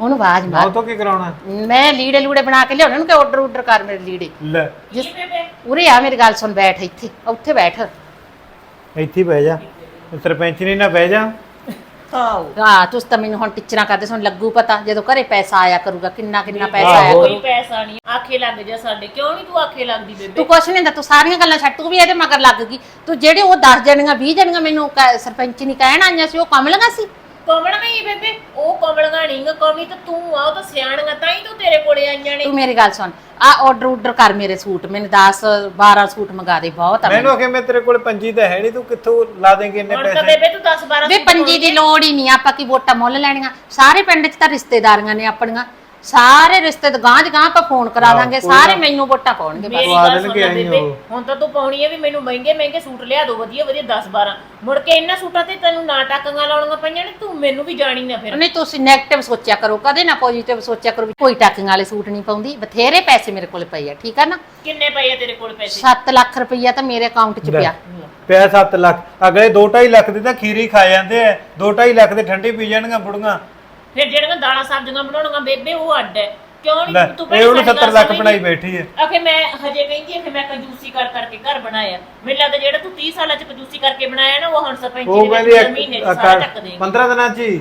ਉਹਨੂੰ ਆਵਾਜ਼ ਉਹ ਮਾਰ। ਤੋਂ ਕੀ ਕਰਾਉਣਾ? ਮੈਂ ਲੀੜੇ ਲੂੜੇ ਬਣਾ ਕੇ ਲਿਆਉਣੇ। ਨੂੰ ਕਿ ਆਰਡਰ ਆਰਡਰ ਕਰ ਮੇਰੇ ਲੀੜੇ। ਲੈ। ਜਿਸ ਉਰੇ ਆ ਮੇਰੀ ਗੱਲ ਸੁਣ ਬੈਠ ਇੱਥੇ। ਉੱਥੇ ਬੈਠ। ਇੱਥੇ ਹੀ ਬਹਿ ਜਾ। ਸਰਪੰਚ ਨੇ ਨਾ ਬਹਿ ਜਾ। ਹਾਂ ਤੁਸੀਂ ਤਾਂ ਮੈਨੂੰ ਹੁਣ ਟੀਚਰਾਂ ਕਰਦੇ ਸੁਣ ਲੱਗੂ ਪਤਾ ਜਦੋਂ ਘਰੇ ਪੈਸਾ ਆਇਆ ਕਰੂਗਾ ਕਿੰਨਾ ਕਿੰਨਾ ਪੈਸਾ ਆਇਆ ਆਹੋ। ਕਰੂ ਕੋਈ ਪੈਸਾ ਨਹੀਂ ਆਖੇ ਲੱਗ ਜਾ ਸਾਡੇ ਕਿਉਂ ਨਹੀਂ ਤੂੰ ਆਖੇ ਲੱਗਦੀ ਬੇਬੇ? ਤੂੰ ਕੁਛ ਨਹੀਂ ਹੁੰਦਾ ਤੂੰ ਸਾਰੀਆਂ ਗੱਲਾਂ ਛੱਡ ਤੂੰ ਵੀ ਇਹਦੇ ਮਗਰ ਲੱਗ ਗਈ। ਤੂੰ ਜਿਹੜੇ ਉਹ 10 ਜਣੀਆਂ 20 ਜਣੀਆਂ ਮੈਨੂੰ ਸਰਪੰਚ ਨਹੀਂ ਕਹਿਣ ਆਈਆਂ ਸੀ ਉਹ ਕਮਲੀਆਂ ਸੀ? ਕਮਲ ਨਹੀਂ ਬੇਬੇ ਉਹ ਕਮਲਗਾ ਨਹੀਂ ਕਮੀ ਤਾਂ ਤੂੰ ਆ ਉਹ ਤਾਂ ਸਿਆਣਗਾ ਤਾਂ ਹੀ ਤੂੰ ਤੇਰੇ ਕੋਲੇ ਆਈਆਂ ਨੇ। ਤੂੰ ਮੇਰੀ ਗੱਲ ਸੁਣ ਆ ਆਰਡਰ ਆਰਡਰ ਕਰ ਮੇਰੇ ਸੂਟ ਮੈਨੂੰ 10 12 ਸੂਟ ਮੰਗਾ ਦੇ ਬਹੁਤ ਆ ਮੈਨੂੰ ਆਖੇ ਮੈਂ ਤੇਰੇ ਕੋਲ ਪੰਜੀ ਤਾਂ ਹੈ ਨਹੀਂ ਤੂੰ ਕਿੱਥੋਂ ਲਾ ਦੇਂਗੇ ਇੰਨੇ ਹੁਣ ਤਾਂ ਪੈਸੇ? ਬੇਬੇ ਤੂੰ 10 12 ਵੇ ਪੰਜੀ ਦੀ ਲੋੜ ਹੀ ਨਹੀਂ ਆਪਾਂ ਕੀ ਵੋਟਾਂ ਮੁੱਲ ਲੈਣੀਆਂ? ਸਾਰੇ ਪਿੰਡ 'ਚ ਤਾਂ ਰਿਸ਼ਤੇਦਾਰੀਆਂ ਨੇ ਆਪਣੀਆਂ। ਸਾਰੇ ਰਿਸ਼ਤੇ ਗਾਂਹ ਦੀ ਗਾਂਹ ਆਪਾਂ ਫੋਨ ਕਰਾ ਦਾਂਗੇ ਸਾਰੇ ਮੈਨੂੰ ਵੋਟਾਂ ਪਾਉਣਗੇ ਬਸ। ਮੇਰੀ ਪਵਾ ਗੱਲ ਦੇਣਗੇ ਸੁਣ ਲੈ ਆਈਂ ਬੇਬੇ ਉਹ। ਹੁਣ ਤਾਂ ਤੂੰ ਪਾਉਣੀ ਹੈ ਵੀ ਮੈਨੂੰ ਮਹਿੰਗੇ ਮਹਿੰਗੇ ਸੂਟ ਲਿਆ ਦੋ ਵਧੀਆ ਵਧੀਆ 10 12 ਮੁੜ ਕੇ ਇਹਨਾਂ ਸੂਟਾਂ ਤੇ ਤੈਨੂੰ ਨਾ ਟਾਕਾਂ ਲਾਉਣੀਆਂ ਪਈਆਂ ਨੇ ਤੂੰ ਮੈਨੂੰ ਵੀ ਜਾਣੀ ਨਾ ਫਿਰ। ਨਹੀਂ ਤੁਸੀਂ 네ਗੇਟਿਵ ਸੋਚਿਆ ਕਰੋ ਕਦੇ ਨਾ ਪੋਜ਼ਿਟਿਵ ਸੋਚਿਆ ਕਰੋ ਵੀ ਕੋਈ ਟਾਕਿੰਗ ਵਾਲੇ ਸੂਟ ਨਹੀਂ ਪਾਉਂਦੀ। ਬਥੇਰੇ ਪੈਸੇ ਮੇਰੇ ਕੋਲ ਪਏ ਆ ਠੀਕ ਆ ਨਾ? ਕਿੰਨੇ ਪਏ ਆ ਤੇਰੇ ਕੋਲ ਪੈਸੇ? 7 ਲੱਖ ਰੁਪਈਆ ਤਾਂ ਮੇਰੇ ਅਕਾਊਂਟ 'ਚ ਪਿਆ। ਪਿਆ 7 ਲੱਖ। ਅਗਲੇ 2.5 ਲੱਖ ਦੇ ਤਾਂ ਖੀਰੀ ਖਾ ਜਾਂਦੇ ਆ। 2.5 ਲੱਖ ਦੇ ਠੰਡੇ ਪੀ ਜਾਣਗੀਆਂ ਬੁੜੀਆਂ। ਫਿਰ ਜਿਹੜੀਆਂ ਦਾਲਾਂ ਸਬਜ਼ੀਆਂ ਬਣਾਉਣੀਆਂ ਬੇਬੇ ਉਹ ਅੱਡ ਹੈ। ਕਿਉਂ ਲੈ ਨਹੀਂ ਤੂੰ ਇਹ ਉਹਨੂੰ ਸਾਡੀ 70 ਗੱਲ ਲੱਖ? ਬਣਾਈ ਬੈਠੀ ਹੈ। ਆਖੇ ਮੈਂ ਹਜੇ ਕਹਿੰਦੀ ਕਿ ਮੈਂ ਕੰਜੂਸੀ ਕਰ ਕਰਕੇ ਘਰ ਬਣਾਇਆ। ਮੈਨੂੰ ਲੱਗਦਾ ਜਿਹੜਾ ਤੂੰ 30 ਸਾਲਾਂ ਚ ਕੰਜੂਸੀ ਕਰਕੇ ਬਣਾਇਆ ਨਾ ਉਹ ਹੁਣ ਸਰਪੰਚ ਉਹ ਦੇ ਕਹਿੰਦੀ ਵਿੱਚ ਮਹੀਨੇ ਚ ਸਾਰਾ ਚੱਕ ਦੇਂਗੇ 15 ਦਿਨਾਂ 'ਚ ਹੀ।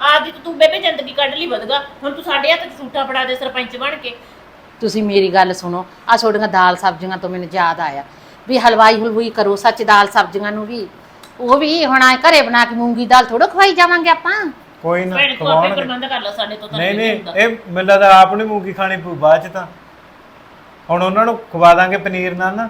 ਆਦੀ ਤੂੰ ਬੇਬੇ ਜ਼ਿੰਦਗੀ ਕੱਢ ਲਈ ਵਧਗਾ। ਹੁਣ ਤੂੰ ਸਾਡੇ ਹੱਥ 'ਚ ਝੂਠਾ ਫੜਾ ਦੇ ਸਰਪੰਚ ਬਣ ਕੇ। ਤੁਸੀਂ ਮੇਰੀ ਗੱਲ ਸੁਣੋ ਆ ਤੁਹਾਡੀਆਂ ਦਾਲ ਸਬਜ਼ੀਆਂ ਤੋਂ ਮੈਨੂੰ ਯਾਦ ਆਇਆ। ਵੀ ਹਲਵਾਈ ਹਲਵੂਈ ਕਰੋ ਸੱਚ ਦਾਲ ਸਬਜ਼ੀਆਂ ਨੂੰ ਵੀ। ਉਹ ਵੀ ਹੁਣ ਆ ਘਰੇ ਬਣਾ ਕੇ ਮੂੰਗੀ ਦਾਲ ਥੋੜੋ ਖਵਾਈ ਜਾਵਾਂਗੇ ਆਪਾਂ। ਕੋਈ ਨਾ ਭੈਣ ਆਪੇ ਖਵਾਉਣਗੇ। ਪ੍ਰਬੰਧ ਕਰ ਲੈ ਸਾਡੇ ਤੋਂ ਤਾਂ ਨਹੀਂ ਨਹੀਂ ਹੁੰਦਾ। ਇਹ ਮੈਨੂੰ ਲੱਗਦਾ ਆਪ ਨਹੀਂ ਮੂੰਗੀ ਖਾਣੀ ਪਊ ਬਾਅਦ ਚ ਤਾਂ। ਹੁਣ ਉਹਨਾਂ ਨੂੰ ਖਵਾ ਦਾਂਗੇ ਪਨੀਰ ਨਾਲ ਨਾ।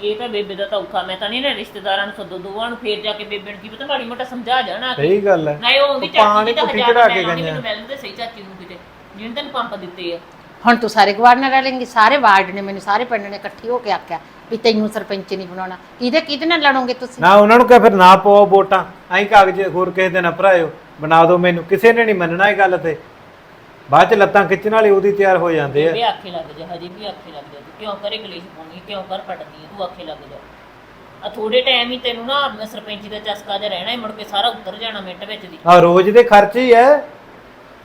ਇਹ ਤਾਂ ਬੇਬੇ ਦਾ ਤਾਂ ਔਖਾ ਮੈਂ ਤਾਂ ਨਹੀਂ ਨਾ ਰਿਸ਼ਤੇਦਾਰਾਂ ਨੂੰ ਸੱਦੋ ਦੋਵਾਂ ਨੂੰ ਫੇਰ ਜਾ ਕੇ ਬੇਬੇ ਨੂੰ ਕੀ ਪਤਾ ਮਾੜੀ ਮੋਟਾ ਸਮਝਾ ਜਾਣਾ ਸਹੀ ਗੱਲ ਹੈ। ਨਹੀਂ ਉਹ ਉਹਦੀ ਉਹ ਪਾਣੀ ਚਾਚੀ ਦੀ ਤਾਂ ਪੁੱਠੀ ਹਜ਼ਾਰ ਚੜਾ ਕੇ ਮੈਂ ਗਈਆਂ। ਮੈਨੂੰ ਮਿਲਦੇ ਸਹੀ ਚਾਚੀ ਨੂੰ ਕਿਤੇ ਜਿਹਨੇ ਤੈਨੂੰ ਪੰਪ ਦਿੱਤੇ ਆ। ਹੁਣ ਤੂੰ ਸਾਰੇ ਗਵਾਰ ਨਾਲ ਰਹਿ ਲੈਂਗੀ ਸਾਰੇ ਵਾਰਡ ਨੇ ਮੈਨੂੰ ਸਾਰੇ ਪਿੰਡ ਨੇ ਇਕੱਠੀ ਹੋ ਕੇ ਆਖਿਆ ਵੀ ਤੈਨੂੰ ਸਰਪੰਚ ਨਹੀਂ ਬਣਾਉਣਾ। ਕਿਹਦੇ ਕਿਹਦੇ ਨਾਲ ਲੜੋਗੇ ਤੁਸੀਂ? ਨਾ ਉਹਨਾਂ ਨੂੰ ਕਹੇ ਫਿਰ ਨਾ ਪਾਓ ਵੋਟਾਂ ਐਂ ਕਾਗਜ਼ ਹੋਰ ਕਿਸੇ ਦੇ ਨਾ ਭਰਾਇਓ। ਬਣਾ ਦਿਓ ਮੈਨੂੰ ਕਿਸੇ ਨੇ ਨਹੀਂ ਮੰਨਣਾ ਇਹ ਗੱਲ ਤੇ। ਬਾਅਦ ਚ ਲੱਤਾਂ ਖਿੱਚਣ ਵਾਲੇ ਉਹਦੀ ਤਿਆਰ ਹੋ ਜਾਂਦੇ ਆ। ਬੇਬੇ ਆਖੇ ਲੱਗ ਜਾ ਹਜੇ ਵੀ ਆਖੇ ਲੱਗ ਜਾ। ਤੂੰ ਕਿਉਂ ਕਰੇ ਕਲੇਸ਼ ਪਾਉਣੀ ਕਿਉਂ ਕਰ ਪੜਦੀ ਤੂੰ ਆਖੇ ਲੱਗ ਜਾ। ਆ ਥੋੜੇ ਟਾਈਮ ਹੀ ਤੈਨੂੰ ਨਾ ਮੈਂ ਸਰਪੰਚੀ ਦਾ ਚਸਕਾ ਜਿਹਾ ਰਹਿਣਾ ਹੈ ਮੁੜ ਕੇ ਸਾਰਾ ਉਤਰ ਜਾਣਾ ਮਿੰਟ ਵਿੱਚ ਦੀ। ਆ ਰੋਜ਼ ਦੇ ਖਰਚੇ ਹੀ ਐ।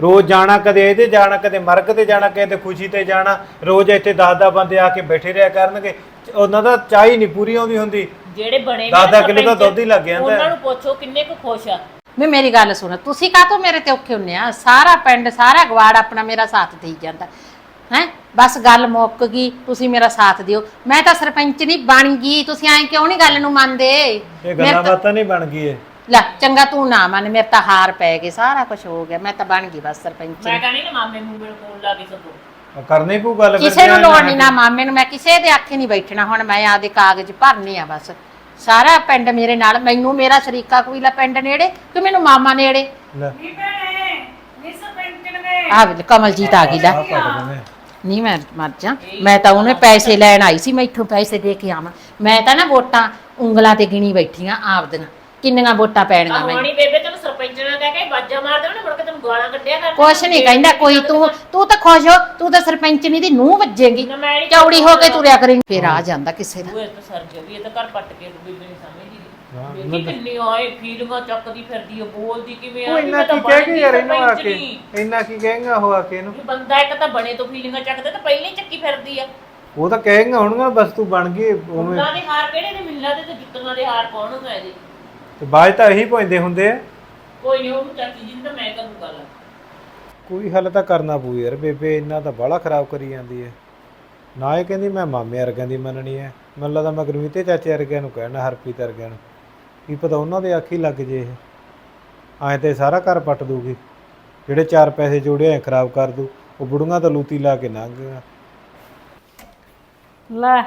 ਰੋਜ਼ ਜਾਣਾ ਕਦੇ ਇਹਦੇ ਜਾਣਾ ਕਦੇ ਮਰਗ ਤੇ ਜਾਣਾ ਕਦੇ ਖੁਸ਼ੀ ਤੇ ਜਾਣਾ। ਰੋਜ਼ ਇੱਥੇ 10-10 ਬੰਦੇ ਆ ਕੇ ਬੈਠੇ ਰਿਹਾ ਕਰਨਗੇ। ਉਹਨਾਂ ਦਾ ਚਾਹ ਹੀ ਨਹੀਂ ਪੂਰੀ ਆਉਂਦੀ ਹੁੰਦੀ। ਜਿਹੜੇ ਬਣੇ ਨੇ ਕਿੱਲੋ ਸਰਪੰਚ, ਦੁੱਧ ਹੀ ਲੱਗ ਜਾਂਦਾ। ਹੈ। ਉਹਨਾਂ ਨੂੰ ਪੁੱਛੋ ਕਿੰਨੇ ਕੁ ਖੁਸ਼ ਆ। ਵੀ ਮੇਰੀ ਗੱਲ ਸੁਣ ਤੁਸੀਂ ਕਾਹਤੋਂ ਮੇਰੇ ਤੇ ਔਖੇ ਹੁੰਨੇ ਆ? ਸਾਰਾ ਪਿੰਡ ਸਾਰਾ ਗਵਾੜ ਆਪਣਾ ਮੇਰਾ ਸਾਥ ਦੇਈ ਜਾਂਦਾ। ਹੈ? ਬਸ ਗੱਲ ਮੁੱਕ ਗਈ ਤੁਸੀਂ ਮੇਰਾ ਸਾਥ ਦਿਓ। ਮੈਂ ਤਾਂ ਸਰਪੰਚ ਨਹੀਂ ਬਣ ਗਈ ਤੁਸੀਂ ਐਂ ਕਿਉਂ ਨਹੀਂ ਗੱਲ ਨੂੰ ਮੰਨਦੇ? ਇਹ ਮੇਰੇ ਗੱਲਾਂ ਬਾਤਾਂ ਨਹੀਂ ਬਣ ਗਈ ਇਹ ਲੈ ਚੰਗਾ ਤੂੰ ਨਾ ਮੰਨ ਮੇਰੇ ਤਾਂ ਹਾਰ ਪੈ ਗਏ ਸਾਰਾ ਕੁਝ ਹੋ ਗਿਆ ਮੈਂ ਤਾਂ ਬਣ ਗਈ ਬਸ ਸਰਪੰਚ। ਮੈਂ ਕਹਿੰਦੀ ਨਾ ਮਾਮੇ ਨੂੰ ਫੋਨ ਲਾ ਕੇ ਆ ਕਰਨੀ ਪਊ ਗੱਲ ਕਿਸੇ ਨੂੰ ਲੋੜ ਨਹੀਂ ਨਾ ਮਾਮੇ ਨੂੰ ਮੈਂ ਕਿਸੇ ਦੇ ਆਖੇ ਨਹੀਂ ਬੈਠਣਾ ਹੁਣ ਮੈਂ ਆਪਦੇ ਕਾਗਜ਼ ਭਰਨੇ ਆ ਬਸ। ਸਾਰਾ ਪਿੰਡ ਮੇਰੇ ਨਾਲ ਮੈਨੂੰ ਮੇਰਾ ਸ਼ਰੀਕਾ ਕੋਈਲਾ ਪਿੰਡ ਨੇੜੇ ਕਿ ਮੈਨੂੰ ਮਾਮਾ ਨੇੜੇ। ਲੈ। ਆ ਵੇ ਕਮਲਜੀਤ ਆ ਗਈ ਲੈ। ਆਹ ਪਟ ਨਹੀਂ ਮੈਂ ਮਰ ਜਾ। ਮੈਂ ਤਾਂ ਉਹਨੇ ਪੈਸੇ ਲੈਣ ਆਈ ਸੀ ਮੈਥੋਂ ਪੈਸੇ ਦੇ ਕੇ ਆਵਾਂ। ਮੈਂ ਤਾਂ ਨਾ ਵੋਟਾਂ ਉਂਗਲਾਂ ਤੇ ਗਿਣੀ ਬੈਠੀਆਂ ਆਪਦੀਆਂ। ਕਿੰਨੀਆਂ ਵੋਟਾਂ ਪੈਣੀਆਂ ਮੈਂ ਕਹਾਣੀ ਬੇਬੇ ਤੈਨੂੰ ਸਰਪੰਚ ਨਾਲ ਕਹਿ ਕੇ ਬਾਜਾ ਮਾਰ ਦੇਣਾ ਮੁੜ ਕੇ ਤੈਨੂੰ ਗਾਲਾਂ ਕੱਢਿਆ ਕਰ। ਕੁਛ ਨਹੀਂ ਕਹਿੰਦਾ ਕੋਈ ਤੂੰ ਤੂੰ ਤਾਂ ਖੁਸ਼ ਹੋ ਤੂੰ ਤਾਂ ਸਰਪੰਚਨੀ ਦੀ ਨੂੰਹ ਵੱਜੇਗੀ। ਨਾ ਮੈਂ ਨੀ ਚੌੜੀ ਹੋ ਕੇ ਤੁਰਿਆ ਕਰੇਂਗੀ ਫੇਰ ਆ ਜਾਂਦਾ ਕਿਸੇ ਦਾ ਉਹ ਤਾਂ ਸਰ ਜੋ ਵੀ ਇਹ ਤਾਂ ਘਰ ਪੱਟ ਕੇ ਬੇਬੇ ਨਹੀਂ ਸਮਝਦੀ ਹਾਂ, ਬੇਬੀ ਕਿੰਨੀ ਆਏ ਫੀਲਿੰਗਾਂ ਚੱਕਦੀ ਫਿਰਦੀ ਆ ਬੋਲਦੀ ਕਿਵੇਂ ਉਹ ਆ ਇੰਨਾ ਕੀ ਕਹਿ ਕੇ ਯਾਰ ਇਹਨੂੰ ਆ ਕੇ? ਇੰਨਾ ਕੀ ਕਹੇਗਾ ਉਹ ਆ ਕੇ ਇਹਨੂੰ? ਵੀ ਬੰਦਾ ਇੱਕ ਤਾਂ ਬਣੇ ਤੋਂ ਫੀਲਿੰਗਾਂ ਚੱਕਦਾ ਤਾਂ ਪਹਿਲਾਂ ਹੀ ਚੱਕੀ ਫਿਰਦੀ ਆ। ਉਹ ਤਾਂ ਕਹੇਗਾ ਹੁਣ ਬਸ ਤੂੰ ਬਣ ਗਈ ਉਵੇਂ। ਉਹਨਾਂ ਦੇ ਹਾਰ ਕਿਹੜੇ ਨੇ? ਮਿਲਣਾ ਦੇ ਤੇ ਜੁੱਤੀਆਂ ਦੇ ਹਾਰ ਪਾਉਣ ਨੂੰ ਇਹਦੇ? ਤੇ ਬਾਅਦ 'ਚ ਤਾਂ ਇਹੀ ਪੈਂਦੇ ਹੁੰਦੇ ਆ। ਕੋਈ ਨਹੀਂ ਉਹਨੂੰ ਚਾਚੀ ਜੀ ਨੂੰ ਤਾਂ ਮੈਂ ਕਰੂ। ਗੱਲ ਕੋਈ ਹੱਲ ਤਾਂ ਕਰਨਾ ਪਊ ਯਾਰ ਬੇਬੇ ਇੰਨਾ ਤਾਂ ਬਾਹਲਾ ਖਰਾਬ ਕਰੀ ਜਾਂਦੀ ਹੈ ਨਾ ਇਹ ਕਹਿੰਦੀ ਮੈਂ ਮਾਮੇ ਵਰਗਿਆਂ ਦੀ ਮੰਨਣੀ ਹੈ ਮੈਨੂੰ ਲੱਗਦਾ ਮੈਂ ਗੁਰਮੀਤੇ ਚਾਚੇ ਵਰਗਿਆਂ ਨੂੰ ਕਹਿਣਾ ਹਰਪ੍ਰੀਤ ਵਰਗਿਆਂ ਨੂੰ। ਕੀ ਪਤਾ ਉਹਨਾਂ ਦੇ ਆਖੀ ਲੱਗ ਜੇ ਇਹ। ਐਂ ਤੇ ਸਾਰਾ ਘਰ ਪੱਟ ਦੂਗੀ ਜਿਹੜੇ ਚਾਰ ਪੈਸੇ ਜੋੜੇ ਐ ਖਰਾਬ ਕਰ ਦੂ ਉਹ ਬੁੜੀਆਂ ਤਾਂ ਲੂਤੀ ਲਾ ਕੇ ਲੰਘ ਗਿਆ ਲੈ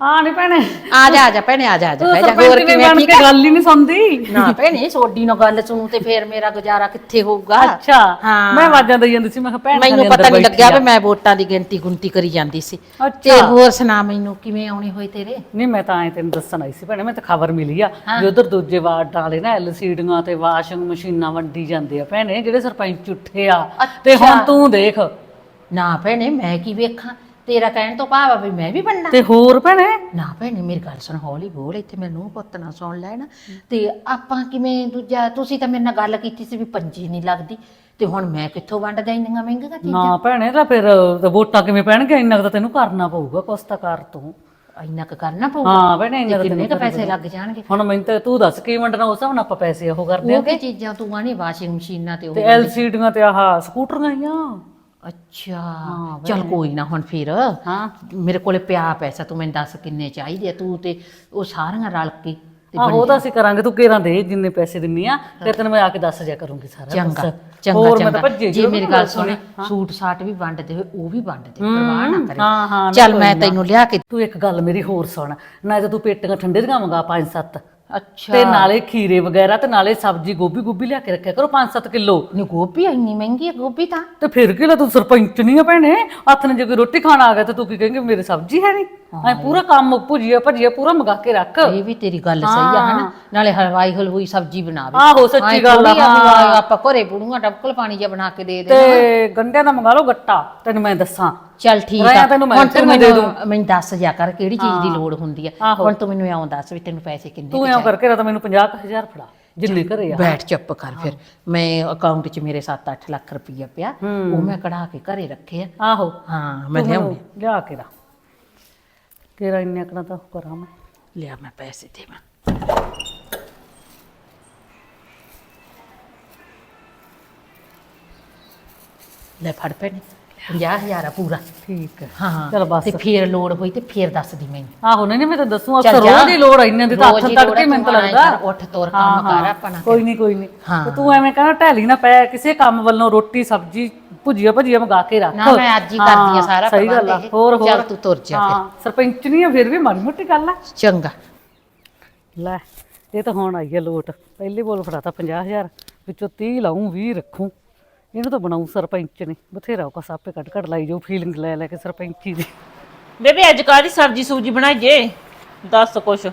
ਆ ਨਹੀਂ ਭੈਣੇ। ਆ ਜਾ ਆ ਜਾ ਭੈਣੇ ਆ ਜਾ ਆ ਜਾ। ਬਹਿ ਜਾ। ਹੋਰ ਕਿਵੇਂ ਠੀਕ ਆ? ਗੱਲ ਹੀ ਨਹੀਂ ਸੁਣਦੀ। ਨਾ ਭੈਣੇ ਸੋਡੀ ਨਾਲ ਗੱਲ ਸੁਣੂ ਤੇ ਫੇਰ ਮੇਰਾ ਗੁਜ਼ਾਰਾ ਕਿੱਥੇ ਹੋਊਗਾ? ਅੱਛਾ ਹਾਂ। ਮੈਂ ਆਵਾਜ਼ਾਂ ਦੇਈ ਜਾਂਦੀ ਸੀ ਮੈਂ ਕਿਹਾ ਭੈਣ ਮੈਨੂੰ ਪਤਾ ਨਹੀਂ ਲੱਗਿਆ। ਵੀ ਮੈਂ ਵੋਟਾਂ ਦੀ ਗਿਣਤੀ ਗੁੰਤੀ ਕਰੀ ਜਾਂਦੀ ਸੀ। ਤੇ ਹੋਰ ਸੁਣਾ ਮੈਨੂੰ ਕਿਵੇਂ ਆਉਣੇ ਹੋਏ ਤੇਰੇ? ਨਹੀਂ ਮੈਂ ਤਾਂ ਐ ਤੈਨੂੰ ਦੱਸਣ ਆਈ ਸੀ ਭੈਣੇ ਮੈਂ ਤਾਂ ਖਬਰ ਮਿਲੀ ਆ ਵੀ ਉਧਰ ਦੂਜੇ ਵਾਰਡ ਵਾਲੇ ਨਾ ਐਲਸੀਡੀਆਂ ਤੇ ਵਾਸ਼ਿੰਗ ਮਸ਼ੀਨਾਂ ਵੰਡੀ ਜਾਂਦੇ ਆ ਭੈਣੇ ਜਿਹੜੇ ਸਰਪੰਚ ਉੱਠੇ ਆ। ਤੇ ਹੁਣ ਤੂੰ ਦੇਖ। ਨਾ ਭੈਣੇ ਮੈਂ ਕੀ ਵੇਖਾਂ? ਤੇਰਾ ਕਹਿਣ ਤੋਂ ਭਾਵ ਆ ਵੀ ਮੈਂ ਵੀ ਬਣਨਾ। ਤੇ ਹੋਰ ਭੈਣੇ? ਨਾ ਭੈਣੇ ਮੇਰੀ ਗੱਲ ਸੁਣ ਹੌਲੀ ਬੋਲ ਇੱਥੇ ਮੈਨੂੰ ਪੁੱਤ ਨਾ ਸੁਣ ਲੈਣ। ਤੇ ਆਪਾਂ ਕਿਵੇਂ ਦੂਜਾ ਤੁਸੀਂ ਤਾਂ ਮੇਰੇ ਨਾਲ ਗੱਲ ਕੀਤੀ ਸੀ ਵੀ ਪੰਜੀ ਨਹੀਂ ਲੱਗਦੀ। ਤੇ ਹੁਣ ਮੈਂ ਕਿੱਥੋਂ ਵੰਡ ਇੰਨੀਆਂ ਮਹਿੰਗੀਆਂ ਚੀਜ਼ਾਂ? ਨਾ ਭੈਣੇ ਤਾਂ ਫਿਰ ਵੋਟਾਂ ਕਿਵੇਂ ਪੈਣਗੇ ਇੰਨਾ ਕੁ ਤਾਂ ਤੈਨੂੰ ਕਰਨਾ ਪਊਗਾ ਕੁਛ ਤਾਂ ਕਰ ਤੂੰ। ਇੰਨਾ ਕੁ ਕਰਨਾ ਪਊਗਾ? ਹਾਂ ਭੈਣੇ ਇੰਨਾ ਤੇ ਕੁ ਕਿੰਨੇ ਕੁ ਪੈਸੇ ਲੱਗ ਜਾਣਗੇ? ਹੁਣ ਮੈਨੂੰ ਤਾਂ ਤੂੰ ਦੱਸ ਕੀ ਵੰਡਣਾ ਉਸ ਹਿਸਾਬ ਨਾਲ ਆਪਾਂ ਪੈਸੇ ਉਹ ਕਰਦੇ ਉਹ ਕੀ ਚੀਜ਼ਾਂ ਤੂੰ ਆਣੀ ਵਾਸ਼ਿੰਗ ਮਸ਼ੀਨਾਂ ਤੇ ਉਹ ਤੇ ਐਲਸੀਡੀਆਂ ਤੇ ਆਹ ਸਕੂਟਰੀਆਂ ਹੀ ਆ ਅੱਛਾ। ਚਲ ਕੋਈ ਨਾ ਹੁਣ ਫਿਰ। ਹਾਂ। ਮੇਰੇ ਕੋਲੇ ਪਿਆ ਪੈਸਾ ਤੂੰ ਮੈਨੂੰ ਦੱਸ ਕਿੰਨੇ ਚਾਹੀਦੇ ਆ ਤੂੰ ਤੇ ਉਹ ਸਾਰੀਆਂ ਰਲ ਕੇ ਤੇ ਆਹੋ ਉਹ ਤਾਂ ਅਸੀਂ ਕਰਾਂਗੇ ਤੂੰ ਕੇਰਾਂ ਦੇ ਜਿੰਨੇ ਪੈਸੇ ਦਿੰਨੀ ਆ ਫਿਰ ਤੈਨੂੰ ਮੈਂ ਆ ਕੇ ਦੱਸ ਜਾ ਕਰੂੰਗੀ ਸਾਰਾ ਚੰਗਾ। ਚੰਗਾ ਹੋਰ ਮੈਂ ਤਾਂ ਚੰਗਾ। ਭੱਜੇ ਜੇ ਮੇਰੀ ਗੱਲ ਸੁਣ। ਸੂਟ ਸਾਟ ਵੀ ਵੰਡਦੇ ਹੋਏ ਉਹ ਵੀ ਵੰਡ ਦੇ ਪਰਵਾਹ ਨਾ ਕਰੇ। ਹਾਂ ਹਾਂ ਚੱਲ ਮੈਂ ਤੈਨੂੰ ਲਿਆ ਕੇ ਤੂੰ ਇੱਕ ਗੱਲ ਮੇਰੀ ਹੋਰ ਸੁਣ ਨਾ ਤੇ ਤੂੰ ਪੇਟੀਆਂ ਠੰਡੇ ਦੀਆਂ ਮੰਗਾ ਪੰਜ ਸੱਤ। ਅੱਛਾ। ਤੇ ਨਾਲੇ ਖੀਰੇ ਵਗੈਰਾ ਤੇ ਨਾਲੇ ਸਬਜ਼ੀ ਗੋਭੀ ਗੋਭੀ ਲਿਆ ਕੇ ਰੱਖਿਆ ਕਰੋ 5-7 ਕਿਲੋ। ਨੀ ਗੋਭੀ ਇੰਨੀ ਮਹਿੰਗੀ ਹੈ ਗੋਭੀ ਤਾਂ। ਤੇ ਫਿਰ ਕੀ ਲਾ ਤੂੰ ਸਰਪੰਚ ਨਹੀਂ ਆ ਭੈਣੇ? ਹੱਥ ਨੇ ਜੇ ਕੋਈ ਰੋਟੀ ਖਾਣ ਆ ਗਿਆ ਤੇ ਤੂੰ ਕੀ ਕਹੇਂਗੇ ਮੇਰੇ ਸਬਜ਼ੀ ਹੈ ਨਹੀਂ ਐ ਪੂਰਾ ਕੰਮ ਭੁਜੀਆ ਭਜੀਆ ਪੂਰਾ ਮੰਗਾ ਕੇ ਰੱਖ। ਇਹ ਵੀ ਤੇਰੀ ਗੱਲ ਸਹੀ ਆ ਹਨਾ? ਨਾਲੇ ਹਲਵਾਈ ਹਲਵੂਈ ਸਬਜ਼ੀ ਬਣਾਵੇ ਆਹੋ ਸੱਚੀ ਗੱਲ ਆ ਹਾਂ। ਆਪਾਂ ਘਰੇ ਬੁੜੂਆਂ ਟਪਕਲ ਪਾਣੀ ਜਿਹਾ ਬਣਾ ਕੇ ਦੇ ਦੇ ਤੇ ਗੰਡਿਆਂ ਦਾ ਮੰਗਾ ਲਓ ਗੱਟਾ ਤੈਨੂੰ ਮੈਂ ਦੱਸਾਂ। ਚੱਲ ਠੀਕ ਰਾਇਆ ਆ। ਤੈਨੂੰ ਮੈਂ ਹੁਣ ਤੂੰ ਫਿਰ ਮੈਂ ਦੇ ਮੈਨੂੰ ਦੱਸ ਜਾ ਕਰ ਕਿਹੜੀ ਚੀਜ਼ ਦੀ ਲੋੜ ਹੁੰਦੀ ਆ। ਹੁਣ ਤੂੰ ਮੈਨੂੰ ਇਉਂ ਦੱਸ ਵੀ ਤੈਨੂੰ ਪੈਸੇ ਕਿੰਨੇ ਤੂੰ ਐਂ ਕਰਕੇ ਰਾ ਤਾਂ ਮੈਨੂੰ 50000 ਫੜਾ ਜਿੰਨੇ ਘਰੇ ਆ। ਬੈਠ ਚੁੱਪ ਕਰ ਫਿਰ। ਮੈਂ ਅਕਾਊਂਟ 'ਚ ਮੇਰੇ 7-8 ਲੱਖ ਰੁਪਈਆ ਪਿਆ ਉਹ ਮੈਂ ਕਢਾ ਕੇ ਘਰੇ ਰੱਖੇ ਆ। ਆਹੋ। ਹਾਂ ਮੈਂ ਲਿਆ ਕੇ ਰਾ ਤੇਰਾ ਇੰਨੇ ਕਣਾ ਤਾਂ ਕਰਾਂ ਮੈਂ। ਲਿਆ ਮੈਂ ਪੈਸੇ ਦੇਵਾਂ ਲੈ ਫੜ ਪੈਣੇ 50000 ਆ ਪੂਰਾ। ਠੀਕ ਹੈ। ਹਾਂ ਚਲ ਬਸ। ਤੇ ਫੇਰ ਲੋੜ ਹੋਈ ਤੇ ਫੇਰ ਦੱਸ ਦੀ ਮੈਨੂੰ। ਆਹੋ ਨਹੀਂ ਨਹੀਂ ਮੈਂ ਤਾਂ ਦੱਸੂ ਅਕਸਰ। ਰੋਜ਼ ਦੀ ਲੋੜ ਆ ਇੰਨੇ ਦੀ ਤਾਂ ਤੜਕੇ ਲੋੜ ਆ, ਮੈਨੂੰ ਤਾਂ ਲੱਗਦਾ। ਉੱਠ ਤੁਰ ਕੰਮ ਕਰ ਆਪਣਾ। ਕੋਈ ਨਹੀਂ ਕੋਈ ਨਹੀਂ। ਤੇ ਤੂੰ ਐਵੇਂ ਕਹਣਾ ਢੈਲੀ ਨਾ ਪੈ ਕਿਸੇ ਕੰਮ ਵੱਲੋਂ ਰੋਟੀ ਸਬਜ਼ੀ ਭੁਜੀਆ ਭੁਜੀਆ ਮੰਗਾ ਕੇ ਰੱਖ। ਨਾ, ਮੈਂ ਅੱਜ ਹੀ ਕਰਦੀ ਆ ਸਾਰਾ ਸਹੀ ਗੱਲ ਆ। ਹੋਰ ਹੋਰ। ਚੱਲ ਤੂੰ ਤੁਰ ਜਾ ਫਿਰ। ਹਾਂ ਸਰਪੰਚ ਨਹੀਂ ਆ ਫਿਰ ਵੀ ਮਾੜੀ ਮੋਟੀ ਗੱਲ ਆ। ਚੰਗਾ। ਲੈ ਇਹ ਤਾਂ ਹੁਣ ਆਈ ਹੈ ਲੋਟ। ਪਹਿਲੇ ਬੋਲ ਫੜਾਤਾ 50000 ਵਿੱਚੋਂ 30 ਲਾਉਂ 20 ਰੱਖੂੰ। ਇਹਨੂੰ ਤਾਂ ਬਣਾਉ ਸਰਪੰਚ ਨੇ। ਬਥੇਰਾ ਉਹ ਸਾਪੇ ਕੱਟ ਕੱਟ ਲਾਈ ਜੋ ਫੀਲਿੰਗ ਲੈ ਲੈ ਕੇ ਸਰਪੰਚੀ ਦੀ। ਬੇਬੇ ਅੱਜ ਕਾਹਦੀ ਸਬਜੀ ਸੂਜੀ ਬਣਾਈਏ ਦੱਸ ਕੁਛ।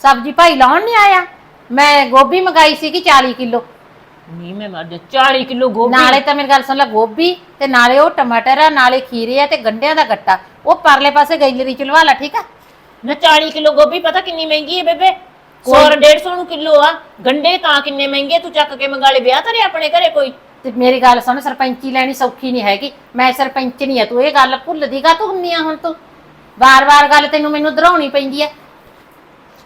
ਸਬਜੀ ਭਾਈ ਲਾਉਣ ਨਹੀਂ ਆਇਆ? ਮੈਂ ਗੋਭੀ ਮੰਗਾਈ ਸੀਗੀ 40 ਕਿਲੋ। ਨਹੀਂ ਮੈਂ ਮਰ ਜਾ 40 ਕਿਲੋ ਗੋਭੀ। ਨਾਲੇ ਤਾਂ ਮੇਰੀ ਗੱਲ ਸੁਣ ਲੈ ਗੋਭੀ ਤੇ ਨਾਲੇ ਉਹ ਟਮਾਟਰ ਆ ਨਾਲੇ ਖੀਰੇ ਆ ਤੇ ਗੰਢਿਆਂ ਦਾ ਗੱਟਾ। ਉਹ ਪਰਲੇ ਪਾਸੇ ਗੈਲਰੀ ਚ ਲਵਾ ਲੈ ਠੀਕ ਆ? ਨਾ 40 ਕਿਲੋ ਗੋਭੀ ਪਤਾ ਕਿੰਨੀ ਮਹਿੰਗੀ ਹੈ ਬੇਬੇ? 100 150 ਨੂੰ ਕਿਲੋ ਆ। ਗੰਡੇ ਤਾਂ ਕਿੰਨੇ ਮਹਿੰਗੇ ਤੂੰ ਚੱਕ ਕੇ ਮੰਗਾ ਲੈ। ਵਿਆਹ ਤਰੇ ਆਪਣੇ ਘਰੇ ਕੋਈ। ਤੇ ਮੇਰੀ ਗੱਲ ਸੁਣ ਸਰਪੰਚੀ ਲੈਣੀ ਸੌਖੀ ਨਹੀਂ ਹੈਗੀ। ਮੈਂ ਸਰਪੰਚ ਨਹੀਂ ਆ ਤੂੰ ਇਹ ਗੱਲ ਭੁੱਲਦੀ ਕਾ ਤੂੰ ਹੁੰਨੀ ਆ ਹੁਣ ਤੂੰ। ਵਾਰ-ਵਾਰ ਗੱਲ ਤੈਨੂੰ ਮੈਨੂੰ ਦਰਾਉਣੀ ਪੈਂਦੀ ਆ।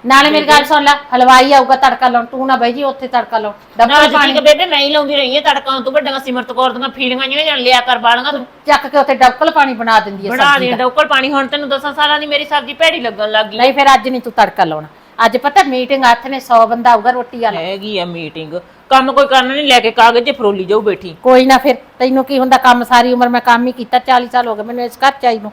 ਨਾਲੇ ਮੇਰੀ ਗੱਲ ਸੁਣ ਲੈ ਹਲਵਾਈ ਆਊਗਾ ਤੜਕਾ ਲਾਉਣ ਤੂੰ ਨਾ ਬਈ ਜੀ ਉੱਥੇ ਤੜਕਾ ਲਾਉਣ। ਡੱਬਾ ਪਾਣੀ ਠੀਕ ਬੇਬੇ ਮੈਂ ਹੀ ਲਾਉਂਦੀ ਰਹੀ ਹਾਂ ਤੜਕਾਂ ਤੋਂ ਵੱਡੀਆਂ ਸਿਮਰਤ ਕੌਰ ਦੀਆਂ ਫੀਲੀਆਂ ਜਿਹੜੀਆਂ ਜਾਣ ਲਿਆ ਕਰ ਬਾਲੀਆਂ ਤੂੰ। ਚੱਕ ਕੇ ਉੱਥੇ ਡੱਬਲ ਪਾਣੀ ਬਣਾ ਦਿੰਦੀ ਆ ਬਣਾ ਸਬਜ਼ੀ ਦੇ ਦਾ। ਡੋਕਲ ਪਾਣੀ ਹੁਣ ਤੈਨੂੰ ਦਸਾਂ ਸਾਲਾਂ ਦੀ ਮੇਰੀ ਸਬਜ਼ੀ ਭੈੜੀ ਲੱਗਣ ਲੱਗ ਗਈ। ਨਹੀਂ ਫਿਰ ਅੱਜ ਨਹੀਂ ਤੂੰ ਤੜਕਾ ਲਾਉਣਾ। ਅੱਜ ਪਤਾ ਮੀਟਿੰਗ ਹੱਥ ਨੇ 100 ਬੰਦਾ ਆਊਗਾ ਰੋਟੀ ਵਾਲਾ। ਹੈਗੀ ਆ ਮੀਟਿੰਗ ਕੰਮ ਕੋਈ ਕਰਨਾ ਨਹੀਂ ਲੈ ਕੇ ਕਾਗਜ਼ 'ਚ ਫਰੋਲੀ ਜਾਊ ਬੈਠੀ। ਕੋਈ ਨਾ ਫਿਰ ਤੈਨੂੰ ਕੀ ਹੁੰਦਾ ਕੰਮ ਸਾਰੀ ਉਮਰ ਮੈਂ ਕੰਮ ਹੀ ਕੀਤਾ 40 ਸਾਲ ਹੋ ਗਏ ਮੈਨੂੰ ਇਸ ਘਰ ਚ ਆਈ ਨੂੰ।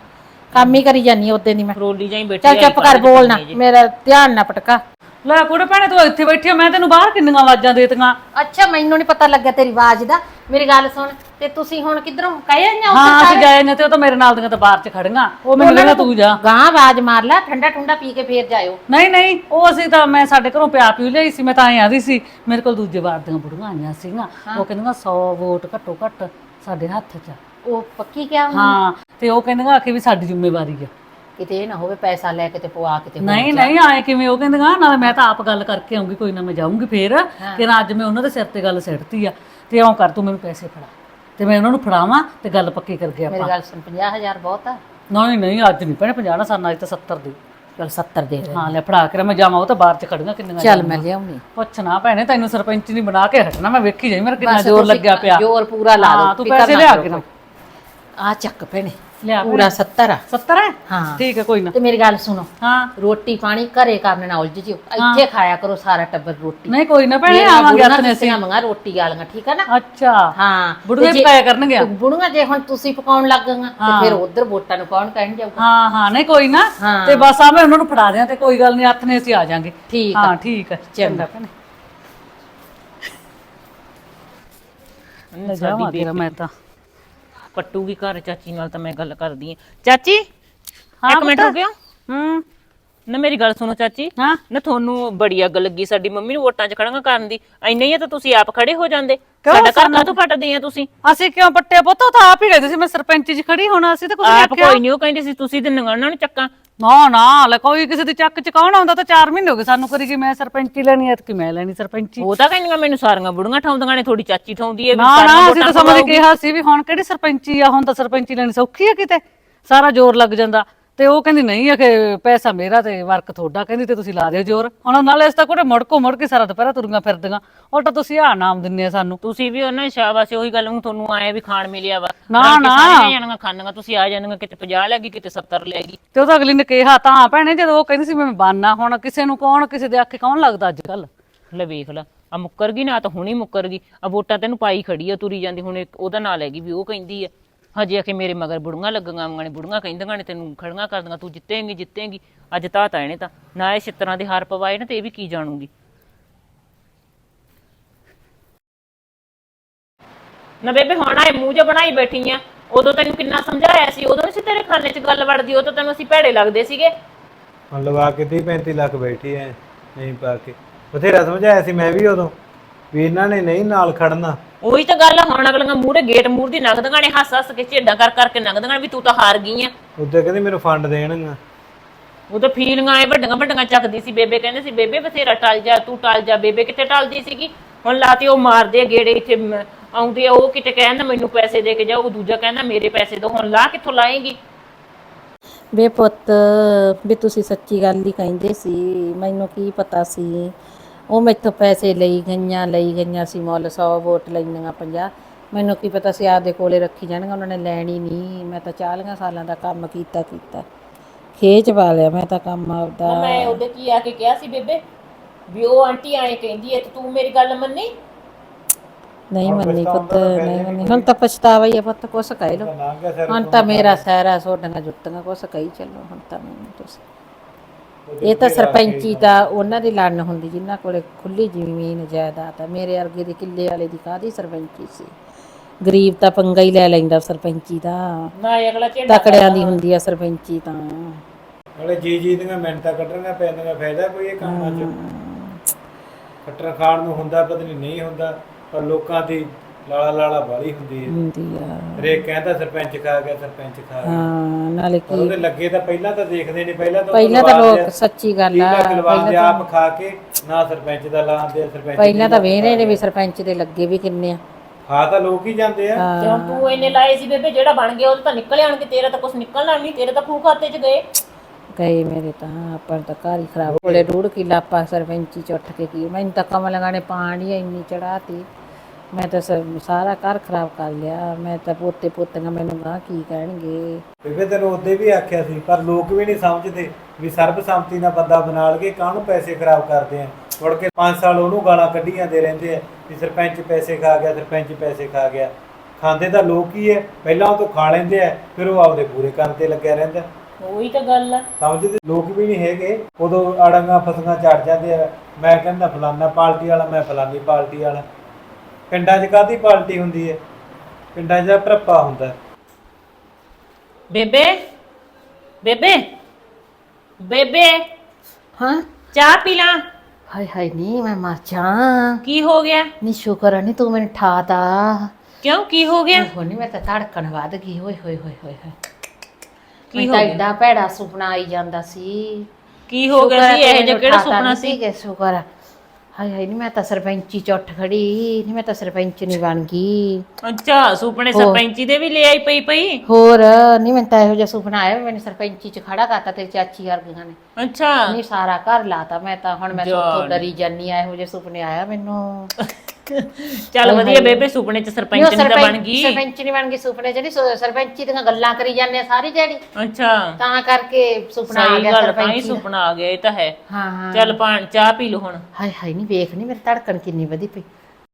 ਕੰਮ ਹੀ ਕਰੀ ਜਾਨੀ ਉਦੋਂ ਦੀ ਮੈਂ। ਫਰੋਲੀ ਜਾਈ ਬੈਠੀ ਚੱਲ ਚੁੱਪ ਕਰ ਬੋਲ ਨਾ। ਮੇਰਾ ਧਿਆਨ ਨਾ ਭਟਕਾ। ਲੈ ਕੁੜੇ ਭੈਣੇ ਤੂੰ ਇੱਥੇ ਬੈਠੀ ਆ ਮੈਂ ਤੈਨੂੰ ਬਾਹਰ ਕਿੰਨੀਆਂ ਆਵਾਜ਼ਾਂ ਦੇਤੀਆਂ। ਅੱਛਾ ਮੈਨੂੰ ਨਹੀਂ ਪਤਾ ਲੱਗਿਆ ਤੇਰੀ ਆਵਾਜ਼ ਦਾ। ਮੇਰੀ ਗੱਲ ਸੁਣ ਤੇ ਤੁਸੀਂ ਹੁਣ ਕਿੱਧਰੋਂ ਕਹੇ ਜਾਂ ਹਾਂ ਅਸੀਂ ਜਾਏ ਨੇ ਤੇ ਉਹ ਤਾਂ ਮੇਰੇ ਨਾਲ ਦੀਆਂ ਤਾਂ ਬਾਹਰ ਚ ਖੜੀਆਂ। ਉਹ ਮੈਨੂੰ ਕਹਿੰਦਾ ਤੂੰ ਜਾ। ਗਾਂ ਆਵਾਜ਼ ਮਾਰ ਲੈ ਠੰਡਾ ਠੰਡਾ ਪੀ ਕੇ ਫੇਰ ਜਾਇਓ। ਨਹੀਂ ਨਹੀਂ ਉਹ ਅਸੀਂ ਤਾਂ ਮੈਂ ਸਾਡੇ ਘਰੋਂ ਪਿਆ ਪੀ ਲਈ ਸੀ ਮੈਂ ਤਾਂ ਐਂ ਆਦੀ ਸੀ ਮੇਰੇ ਕੋਲ ਦੂਜੇ ਵਾਰ ਦੀਆਂ ਬੁੜੀਆਂ ਆਈਆਂ ਸੀਗੀਆਂ। ਉਹ ਕਹਿੰਦੀਆਂ 100 ਵੋਟ ਘੱਟੋ ਘੱਟ ਸਾਡੇ ਹੱਥ 'ਚ ਆ। ਉਹ ਪੱਕੀ ਕਿਹਾ ਉਹਨੇ? ਹਾਂ ਤੇ ਉਹ ਕਹਿੰਦੀਆਂ ਕਿ ਵੀ ਸਾਡੀ ਜ਼ਿੰਮੇਵਾਰੀ ਆ। ਕਿਤੇ ਇਹ ਨਾ ਹੋਵੇ ਪੈਸਾ ਲੈ ਕੇ ਤੇ ਪਵਾ ਕੇ ਤੇ ਹੋਰ ਨਹੀਂ ਨਹੀਂ ਆਏ ਕਿਵੇਂ ਉਹ ਕਹਿੰਦੀਆਂ ਨਾਲੇ ਮੈਂ ਤਾਂ ਆਪ ਗੱਲ ਕਰਕੇ ਆਉਂਗੀ ਕੋਈ ਨਾ ਮੈਂ ਜਾਊਂਗੀ ਫੇਰ। ਕਿ ਨਾ ਅੱਜ ਮੈਂ ਉਹਨਾਂ ਦੇ ਸਿਰ ਤੇ ਗੱਲ ਸਿੱਟਤੀ ਆ ਤੇ ਇਉਂ ਕਰ ਤੂੰ ਮੈਨੂੰ ਪੈਸੇ ਫੜਾ। ਤੇ ਮੈਂ ਉਹਨਾਂ ਨੂੰ ਫੜਾਵਾਂ ਤੇ ਗੱਲ ਪੱਕੀ ਕਰਕੇ ਮੇਰੀ ਆਪਾਂ। ਗੱਲ ਸੁਣ 50000 ਬਹੁਤ ਆ। ਨਹੀਂ ਨਹੀਂ ਅੱਜ ਨਹੀਂ ਪੈਣੇ 50 ਨਾ ਸਾਨਾ ਅੱਜ ਤਾਂ 70 ਦੀ। ਚਲ 70 ਦੇ ਦੇ। ਹਾਂ ਲੈ ਫੜਾ ਕੇ ਮੈਂ ਜਾਵਾਂ ਉਹ ਤਾਂ ਬਾਹਰ ਚ ਖੜੀਆਂ ਕਿੰਨੀਆਂ ਚੱਲ ਮੈਂ ਲਿਆਉਣੀ। ਪੁੱਛ ਨਾ ਭੈਣੇ ਤੈਨੂੰ ਸਰਪੰਚ ਨਹੀਂ ਬਣਾ ਕੇ ਹਟਣਾ ਮੈਂ ਵੇਖੀ ਜਾਈ ਮੇਰਾ ਕਿੰਨਾ ਜ਼ੋਰ ਲੱਗਿਆ ਪਿਆ। ਜ਼ੋਰ ਪੂਰਾ ਲਾ ਹਾਂ, ਦੋ ਤੂੰ ਪੈਸੇ ਲਿਆ ਕੇ ਨਾ। ਆ ਚੱਕ ਭੈਣੇ। ਲਿਆ ਪੂਰਾ 70 ਆ। 70 ਹੈ? ਹਾਂ। ਠੀਕ ਹੈ ਕੋਈ ਨਾ। ਤੇ ਮੇਰੀ ਗੱਲ ਸੁਣੋ। ਹਾਂ। ਰੋਟੀ ਪਾਣੀ ਘਰੇ ਕਰਨ ਨਾਲ ਉਲਝ ਜਿਓ। ਇੱਥੇ ਖਾਇਆ ਕਰੋ ਸਾਰਾ ਟੱਬਰ ਰੋਟੀ। ਨਹੀਂ ਕੋਈ ਨਾ ਭੈਣੇ ਆਵਾਂਗੇ ਨੇ ਅਸੀਂ। ਮੰਗਾ ਰੋਟੀ ਵਾਲੀਆਂ ਠੀਕ ਆ ਨਾ? ਅੱਛਾ। ਹਾਂ। ਬੁੜੀਆਂ ਤੇ ਜੇ- ਪਕਾਇਆ ਕਰਨਗੇ ਤੇ ਬੁੜੀਆਂ ਜੇ ਹੁਣ ਤੁਸੀਂ ਪਕਾਉਣ ਲੱਗ ਗਈਆਂ ਤੇ ਫਿਰ ਉਧਰ ਵੋਟਾਂ ਨੂੰ ਕੌਣ ਕਹਿਣ ਜਾਊਗਾ? ਹਾਂ ਹਾਂ। ਨਹੀਂ ਕੋਈ ਨਾ। ਹਾਂ। ਤੇ ਬਸ ਆ ਮੈਂ ਉਹਨਾਂ ਨੂੰ ਫੜਾ ਦਿਆਂ ਤੇ ਕੋਈ ਗੱਲ ਨਹੀਂ ਹੱਥ ਨੇ ਅਸੀਂ ਆ ਜਾਾਂਗੇ। ਠੀਕ ਆ। ਹਾਂ ਠੀਕ ਹੈ ਚੰਗਾ। ਭੈਣੇ। ਲੈ ਜਾਵਾਂ ਤੇਰਾ ਮੈਂ ਤਾਂ। ਕੱਟੂਗੀ ਘਰ ਚਾਚੀ ਨਾਲ ਤਾਂ ਮੈਂ ਗੱਲ ਕਰਦੀ ਆ ਚਾਚੀ ਹਾਂ ਇੱਕ ਮਿੰਟ ਪੁੱਤ। ਹੋ ਗਿਆ ਹੂੰ। ਨਾ ਮੇਰੀ ਗੱਲ ਸੁਣੋ ਚਾਚੀ। ਹਾਂ। ਨਾ ਤੁਹਾਨੂੰ ਬੜੀ ਅੱਗ ਲੱਗੀ ਸਾਡੀ ਮੰਮੀ ਨੂੰ ਵੋਟਾਂ 'ਚ ਖੜਾਂਗਾ ਕਰਨ ਦੀ। ਇੰਨੇ ਹੀ ਆ ਤਾਂ ਤੁਸੀਂ ਆਪ ਖੜੇ ਹੋ ਜਾਂਦੇ। ਸਾਡਾ ਘਰ ਕਾਹਤੋਂ ਪੱਟਦੇ ਆ ਤੁਸੀਂ? ਅਸੀਂ ਕਿਉਂ ਪੱਟੇ ਪੁੱਤ? ਉਹ ਤਾਂ ਆਪ ਹੀ ਗਏ ਸੀ ਮੈਂ ਸਰਪੰਚ ਜੀ ਖੜੀ ਹੋਣਾ ਅਸੀਂ ਤਾਂ ਕੁਝ ਆਪ ਆਖਿਆ। ਕੋਈ ਨਹੀਂ ਉਹ ਕਹਿੰਦੇ ਸੀ ਤੁਸੀਂ ਤੇ ਨੰਗਣਾ ਨੂੰ ਚੱਕਾਂ। ਨਾ ਨਾ ਲੈ ਕੋਈ ਕਿਸੇ ਦੀ ਚੱਕ ਚ ਕੌਣ ਆਉਂਦਾ ਤਾਂ 4 ਮਹੀਨੇ ਹੋ ਗਏ ਸਾਨੂੰ ਕਰੀ ਕਿ ਮੈਂ ਸਰਪੰਚੀ ਲੈਣੀ ਐ ਕਿ ਮੈਂ ਲੈਣੀ ਸਰਪੰਚੀ। ਉਹ ਤਾਂ ਕਹਿੰਦੀਆਂ ਮੈਨੂੰ ਸਾਰੀਆਂ ਬੁੜੀਆਂ ਠਾਉਂਦੀਆਂ ਨੇ ਥੋੜੀ ਚਾਚੀ ਠਾਉਂਦੀ ਹੈ ਵੀ ਨਾ ਨਾ ਸਾਰੀਆਂ ਅਸੀਂ ਤਾਂ ਵੋਟਾਂ ਸਮਝ ਪਵਾਉਗੀ। ਕਿਹਾ ਸੀ ਵੀ ਹੁਣ ਕਿਹੜੀ ਸਰਪੰਚੀ ਆ ਹੁਣ ਤਾਂ ਸਰਪੰਚੀ ਲੈਣੀ ਸੌਖੀ ਆ ਕਿਤੇ। ਸਾਰਾ ਜ਼ੋਰ ਲੱਗ ਜਾਂਦਾ। ਤੇ ਉਹ ਕਹਿੰਦੀ ਨਹੀਂ ਆ ਕਿ ਪੈਸਾ ਮੇਰਾ ਤੇ ਵਰਕ ਤੁਹਾਡਾ ਕਹਿੰਦੀ ਤੇ ਤੁਸੀਂ ਲਾ ਦਿਓ ਜ਼ੋਰ। ਹੁਣ ਨਾਲੇ ਇਸ ਤਾਂ ਕੋਟੇ ਮੁੜਕੋ ਮੁੜ ਕੇ ਸਾਰਾ ਦੁਪਹਿਰਾ ਤੁਰੀਆਂ ਫਿਰਦੀਆਂ। ਉਲਟਾ ਤੁਸੀਂ ਆ ਨਾਮ ਦਿੰਨੇ ਆ ਸਾਨੂੰ। ਤੁਸੀਂ ਵੀ ਉਹਨਾਂ ਸ਼ਾਬਾਸ਼ ਉਹੀ ਗੱਲ ਨੂੰ ਤੁਹਾਨੂੰ ਆਏ ਵੀ ਖਾਣ ਮਿਲਿਆ ਵਾ। ਨਾ, ਰਲ ਕੇ ਨਾ। ਸਾਰੀਆਂ ਜਾਣੀਆਂ ਖਾਣੀਆਂ ਤੁਸੀਂ ਆ ਜਾਣੀਆਂ ਕਿਤੇ 50 ਲੈ ਗਈ ਕਿਤੇ 70 ਲੈ ਗਈ। ਤੇ ਉਹ ਤਾਂ ਅਗਲੀ ਨੇ ਕਿਹਾ ਤਾਂ ਭੈਣੇ ਜਦੋਂ ਉਹ ਕਹਿੰਦੀ ਸੀ ਮੈਂ ਬਾਨਾ ਹੁਣ ਕਿਸੇ ਨੂੰ ਕੌਣ ਕਿਸੇ ਦੇ ਆਖੇ ਕੌਣ ਲੱਗਦਾ ਅੱਜ ਕੱਲ ਲੈ ਵੇਖ ਲੈ ਆ ਮੁੱਕਰ ਗਈ ਨਾ ਤਾਂ ਹੁਣੀ ਮੁੱਕਰ ਗਈ। ਆ ਵੋਟਾਂ ਤੈਨੂੰ ਪਾਈ ਖੜੀ ਆ ਤੁਰੀ ਜਾਂਦੀ ਹੁਣ ਇੱਕ ਉਹਦਾ ਨਾਂ ਲੈ ਗਈ ਵੀ ਉਹ ਕਹਿੰਦੀ ਆ। ਹਜੇ ਆਖੇ ਮੇਰੇ ਮਗਰ ਬੁੜੀਆਂ ਲੱਗੀਆਂ ਆਂਗਾਂ ਨੇ ਬੁੜੀਆਂ ਕਹਿੰਦੀਆਂ ਨੇ, ਤੈਨੂੰ ਖੜੀਆਂ ਕਰਦੀਆਂ ਤੂੰ ਜਿੱਤੇਂਗੀ ਜਿੱਤੇਂਗੀ। ਅੱਜ ਤਾਂ ਤਾਂ ਇਹਨੇ ਤਾਂ, ਨਾ ਇਹ ਛਿੱਤਰਾਂ ਦੇ ਹਾਰ ਪਵਾਏ ਨਾ ਤੇ ਇਹ ਵੀ ਕੀ ਜਾਣੂਗੀ। ਨਾ ਬੇਬੇ, ਹੁਣ ਆਏ ਮੂੰਹ ਜਿਹਾ ਬਣਾਈ ਬੈਠੀ ਆ। ਉਦੋਂ ਤੈਨੂੰ ਕਿੰਨਾ ਸਮਝਾਇਆ ਸੀ, ਉਦੋਂ ਨਹੀਂ ਸੀ ਤੇਰੇ ਖਾਨੇ 'ਚ ਗੱਲ ਵੜਦੀ, ਉਦੋਂ ਤੈਨੂੰ ਅਸੀਂ ਭੈੜੇ ਲੱਗਦੇ ਸੀਗੇ। ਹੁਣ ਲਵਾ ਕੇ 30 35 ਲੱਖ ਬੈਠੀ ਐ, ਨਹੀਂ ਪਾ ਕੇ। ਬਥੇਰਾ ਸਮਝਾਇਆ ਸੀ ਮੈਂ ਵੀ ਉਦੋਂ, ਵੀ ਇਹਨਾਂ ਨੇ ਨਹੀਂ ਨਾਲ ਖੜਨਾ। ਉਹੀ ਤਾਂ ਗੱਲ ਆ, ਹੁਣ ਅਗਲੀਆਂ ਮੂਹਰੇ ਗੇਟ ਮੂਹਰ ਦੀ ਨਗਦਗਾਂ ਨੇ ਹੱਸ ਹੱਸ ਕੇ ਝੇਡਾਂ ਕਰ ਕਰਕੇ ਨਗਦਗਾਂ ਵੀ ਤੂੰ ਤਾਂ ਹਾਰ ਗਈ ਆ ਉੱਤੇ ਕਹਿੰਦੇ ਮੈਨੂੰ ਫੰਡ ਦੇਣਗਾ ਉਹ ਤਾਂ ਫੀਲਿੰਗਾਂ ਐ ਵੱਡੀਆਂ ਵੱਡੀਆਂ ਚੱਕਦੀ ਸੀ ਬੇਬੇ ਕਹਿੰਦੇ ਸੀ ਬੇਬੇ ਬਥੇਰਾ ਟਲ ਜਾ ਤੂੰ ਟਲ ਜਾ ਬੇਬੇ ਕਿੱਥੇ ਟਲਦੀ ਸੀਗੀ? ਹੁਣ ਲਾਤੀ ਉਹ ਮਾਰਦੇ ਆ ਗੇੜੇ ਇੱਥੇ ਮ- ਆਉਂਦੇ ਆ ਉਹ ਕਿਤੇ ਕਹਿੰਦਾ ਮੈਨੂੰ ਪੈਸੇ ਦੇ ਕੇ ਜਾਓ ਉਹ ਦੂਜਾ ਕਹਿੰਦਾ ਮੇਰੇ ਪੈਸੇ ਦੋ ਹੁਣ ਲਾ ਕਿੱਥੋਂ ਲਾਏਗੀ? ਵੇ ਪੁੱਤ ਵੀ ਤੁਸੀਂ ਸੱਚੀ ਗੱਲ ਹੀ ਕਹਿੰਦੇ ਸੀ ਮੈਨੂੰ ਕੀ ਪਤਾ ਸੀ ਉਹ ਮੈਥੋਂ ਪੈਸੇ ਲਈ ਗਈਆਂ ਲਈ ਗਈਆਂ ਸੀ ਮੁੱਲ 100 ਵੋਟ ਲੈਣੀਆਂ 50 ਮੈਨੂੰ ਕੀ ਪਤਾ ਸੀ ਆਪਦੇ ਕੋਲੇ ਰੱਖੀ ਜਾਣਗੇ ਉਹਨਾਂ ਨੇ ਲੈਣੀ ਨਹੀਂ। ਮੈਂ ਤਾਂ 40 ਸਾਲਾਂ ਦਾ ਕੰਮ ਕੀਤਾ ਕੀਤਾ। ਖੇਚ ਪਾ ਲਿਆ ਮੈਂ ਤਾਂ ਕੰਮ ਆਪਦਾ। ਮੈਂ ਉਹਦੇ ਕੀ ਆ ਕੇ ਕਿਹਾ ਸੀ ਬੇਬੇ? ਵੀ ਉਹ ਆਂਟੀ ਆਏ ਕਹਿੰਦੀ ਐ ਤੇ ਤੂੰ ਮੇਰੀ ਗੱਲ ਮੰਨੀ? ਨਹੀਂ ਮੰਨੀ ਪੁੱਤ ਨਹੀਂ ਮੰਨੀ। ਹੁਣ ਤਾਂ ਪਛਤਾਵਾ ਹੀ ਆ ਪੁੱਤ ਕੁਛ ਕਹਿ ਲੋ ਹੁਣ ਤਾਂ ਮੇਰਾ ਸਹਿਰਾ ਸੋਡੀਆਂ ਜੁੱਤੀਆਂ ਕੁਛ ਕਹੀ ਚੱਲੋ। ਹੁਣ ਤਾਂ ਮੈਨੂੰ ਤੁਸੀਂ। ਇਹ ਤਾਂ ਸਰਪੰਚੀ ਦਾ ਉਹਨਾਂ ਦੀ ਲੜਨ ਹੁੰਦੀ ਜਿਨ੍ਹਾਂ ਕੋਲੇ ਖੁੱਲੀ ਜ਼ਮੀਨ ਜਾਇਦਾਦ ਆ। ਮੇਰੇ ਅਰਗੇ ਦੇ ਕਿੱਲੇ ਵਾਲੇ ਦੀ ਕਾਦੀ ਸਰਪੰਚੀ ਸੀ? ਗਰੀਬ ਤਾਂ ਪੰਗਾ ਹੀ ਲੈ ਲੈਂਦਾ ਸਰਪੰਚੀ ਦਾ। ਨਾ ਅਗਲਾ ਝੇਡਾ ਤਕੜਿਆਂ ਦੀ ਹੁੰਦੀ ਆ ਸਰਪੰਚੀ ਤਾਂ। ਨਾਲੇ ਜੀ ਜੀ ਦੀਆਂ ਮਿਹਨਤਾਂ ਕੱਢਣੀਆਂ ਪੈਂਦੀਆਂ ਫਾਇਦਾ ਕੋਈ ਇਹ ਕੰਮਾਂ 'ਚ? ਖੱਟਰ ਖਾਣ ਨੂੰ ਹੁੰਦਾ ਪਤਾ ਨਹੀਂ ਨਹੀਂ ਹੁੰਦਾ ਪਰ ਲੋਕਾਂ ਦੀ ਲਾਲਾ ਲਾਲਾ ਵਾਲੀ ਹੁੰਦੀ ਹੈ। ਹੁੰਦੀ ਆ। ਹਰੇਕ ਕਹਿੰਦਾ ਸਰਪੰਚ ਖਾ ਗਿਆ ਸਰਪੰਚ ਖਾ ਗਿਆ। ਹਾਂ ਨਾਲੇ ਪਰ ਕੀ ਉਹਦੇ ਲੱਗੇ ਤਾਂ ਪਹਿਲਾਂ ਤਾਂ ਦੇਖਦੇ ਨਹੀਂ ਪਹਿਲਾਂ ਤਾਂ ਪਹਿਲਾਂ ਤਾਂ ਲੋਕ। ਸੱਚੀ ਗੱਲ ਆ ਲਵਾਉਂਦੇ ਪਹਿਲਾਂ ਆਪ ਖਾ ਕੇ ਨਾ ਸਰਪੰਚ ਦਾ ਲਾਉਂਦੇ ਆ ਸਰਪੰਚ ਪਹਿਲਾਂ ਤਾਂ ਵੇਹਨੇ ਨੇ ਵੀ ਸਰਪੰਚ ਦੇ ਲੱਗੇ ਵੀ ਕਿੰਨੇ ਆ। ਖਾ ਤਾਂ ਲੋਕ ਹੀ ਜਾਂਦੇ ਆ। ਹੁਣ ਤੂੰ ਇੰਨੇ ਲਾਏ ਸੀ ਬੇਬੇ ਜਿਹੜਾ ਬਣ ਗਿਆ ਉਹ ਤਾਂ ਨਿਕਲ ਆਣਗੇ ਤੇਰਾ ਤਾਂ ਕੁਝ ਨਿਕਲਣਾ ਨਹੀਂ ਤੇਰੇ ਤਾਂ ਖੂ ਖਾਤੇ 'ਚ ਗਏ। ਗਏ ਮੇਰੇ ਤਾਂ ਆਪਾਂ ਨੂੰ ਤਾਂ ਘਰ ਹੀ ਖਰਾਬ ਕੋਲੇ ਡੂੜ ਕਿੱਲਾ ਆਪਾਂ ਸਰਪੰਚੀ ਚ ਉੱਠ ਕੇ ਕੀ ਮੈਨੂੰ ਤਾਂ ਕਮਲ ਲਗਾਣੇ ਪਾਣੀ ਇੰਨੀ ਚੜਾਤੀ ਮੈਂ ਤਾਂ ਸ- ਸਾਰਾ ਘਰ ਖਰਾਬ ਕਰ ਲਿਆ। ਮੈਂ ਤਾਂ ਪੋਤੇ ਪੋਤੀਆਂ ਮੈਨੂੰ ਗਾਂ ਕੀ ਕਹਿਣਗੇ। ਬੇਬੇ ਤੈਨੂੰ ਉਹਦੇ ਵੀ ਆਖਿਆ ਸੀ ਪਰ ਲੋਕ ਵੀ ਨਹੀਂ ਸਮਝਦੇ ਵੀ ਸਰਬਸੰਮਤੀ ਨਾਲ ਬੰਦਾ ਬਣਾ ਲਗੇ ਕਾਹਨੂੰ ਪੈਸੇ ਖਰਾਬ ਕਰਦੇ ਆ? ਮੁੜ ਕੇ 5 ਸਾਲ ਉਹਨੂੰ ਗਾਲਾਂ ਕੱਢੀ ਜਾਂਦੇ ਰਹਿੰਦੇ ਆ ਵੀ ਸਰਪੰਚ ਪੈਸੇ ਖਾ ਗਿਆ ਸਰਪੰਚ ਪੈਸੇ ਖਾ ਗਿਆ। ਖਾਂਦੇ ਤਾਂ ਲੋਕ ਹੀ ਐ ਪਹਿਲਾਂ ਉਹ ਤੋਂ ਖਾ ਲੈਂਦੇ ਆ ਫਿਰ ਉਹ ਆਪਦੇ ਪੂਰੇ ਕਰਨ ਤੇ ਲੱਗਿਆ ਰਹਿੰਦਾ। ਉਹੀ ਤਾਂ ਗੱਲ ਆ। ਸਮਝਦੇ ਲੋਕ ਵੀ ਨਹੀਂ ਹੈਗੇ। ਉਦੋਂ ਅੜੰਗਾ ਫਸਗਾ ਚੜ ਜਾਂਦੇ ਆ ਮੈਂ ਕਹਿੰਦਾ ਫਲਾਨਾ ਪਾਰਟੀ ਵਾਲਾ ਮੈਂ ਫਲਾਨੀ ਪਾਰਟੀ ਵਾਲਾ। ਪਿੰਡਾਂ 'ਚ ਕਾਹਦੀ ਪਾਰਟੀ ਹੁੰਦੀ ਹੈ ਪਿੰਡਾਂ 'ਚ ਤਾਂ ਭਰਪਾ ਹੁੰਦਾ। ਹੈ। ਬੇਬੇ ਬੇਬੇ ਬੇਬੇ। ਹਾਂ? ਚਾਹ ਪੀ ਲਾਂ। ਹਾਏ ਹਾਏ ਨਹੀਂ ਮੈਂ ਮਰ ਜਾ ਕੀ ਹੋ ਗਿਆ? ਨਹੀਂ ਸ਼ੁਕਰ ਆ ਨਹੀਂ ਤੂੰ ਮੈਨੂੰ ਠਾਤਾ ਕਿਉਂ? ਕੀ ਹੋ ਗਿਆ? ਹੋ ਨਹੀਂ ਮੈਂ ਤਾਂ ਧੜਕਣ ਵੱਧ ਗਈ। ਹੋਏ ਹੋਏ ਹੋਏ ਹੋਏ ਹੋਏ। ਕੀ ਹੋ ਤਾਂ ਗਿਆ? ਐਡਾ ਭੈੜਾ ਸੁਪਨਾ ਆਈ ਜਾਂਦਾ ਸੀ। ਕੀ ਹੋ ਗਿਆ ਸੀ? ਇਹ ਜਿਹਾ ਕਿਹੜਾ ਸੁਪਨਾ ਸੀ? ਕਿ ਸ਼ੁਕਰ ਆ। ਹਾਏ ਹਾਏ ਨਹੀਂ ਮੈਂ ਤਾਂ ਸਰਪੰਚੀ ਚ ਉੱਠ ਖੜੀ ਨਹੀਂ ਮੈਂ ਤਾਂ ਸਰਪੰਚ ਨਹੀਂ ਬਣ ਗਈ। ਅੱਛਾ ਸੁਪਨੇ ਸਰਪੰਚੀ ਦੇ ਵੀ ਲੈ ਆਈ ਪਈ ਪਈ? ਹੋਰ ਨਹੀਂ ਮੈਂ ਤਾਂ ਇਹੋ ਜਿਹਾ ਸੁਪਨਾ ਆਇਆ ਵੀ ਮੈਨੂੰ ਸਰਪੰਚੀ ਚ ਖੜਾ ਕਰਤਾ ਤੇ ਚਾਚੀ ਵਰਗੀਆਂ ਨੇ। ਅੱਛਾ। ਨਹੀਂ ਸਾਰਾ ਘਰ ਲਾਤਾ ਮੈਂ ਤਾਂ ਹੁਣ ਮੈਂ ਸੁੱਤੋਂ ਡਰੀ ਜਾਨੀ ਆ ਇਹੋ ਜਿਹੇ ਸੁਪਨੇ ਆਇਆ ਮੈਨੂੰ। ਚੱਲ ਵਧੀਆ ਬੇਬੇ ਸੁਪਨੇ ਚ ਸਰਪੰਚ ਨਹੀਂ, ਤਾਂ ਬਣ ਗਈ। ਸਰਪੰਚ ਨਹੀਂ ਬਣ ਗਈ ਸੁਪਨੇ ਚ ਨਹੀਂ ਸ- ਸਰਪੰਚੀ ਦੀਆਂ ਗੱਲਾਂ ਕਰੀ ਜਾਂਦੇ ਆ ਸਾਰੀ ਜਿਹੜੀ ਅੱਛਾ। ਤਾਂ ਕਰਕੇ ਸੁਪਨਾ ਆ ਗਿਆ ਤਾਂ ਹੀ ਸਰਪੰਚੀ ਦਾ। ਸੁਪਨਾ ਆ ਗਿਆ ਇਹ ਤਾਂ ਹੈ। ਹਾਂ ਹਾਂ। ਚੱਲ ਪਾਣ ਚਾਹ ਪੀ ਲਓ ਹੁਣ। ਹਾਏ ਹਾਏ ਨਹੀਂ ਵੇਖ ਨਹੀਂ ਮੇਰੀ ਧੜਕਣ ਕਿੰਨੀ ਵਧੀ ਪਈ।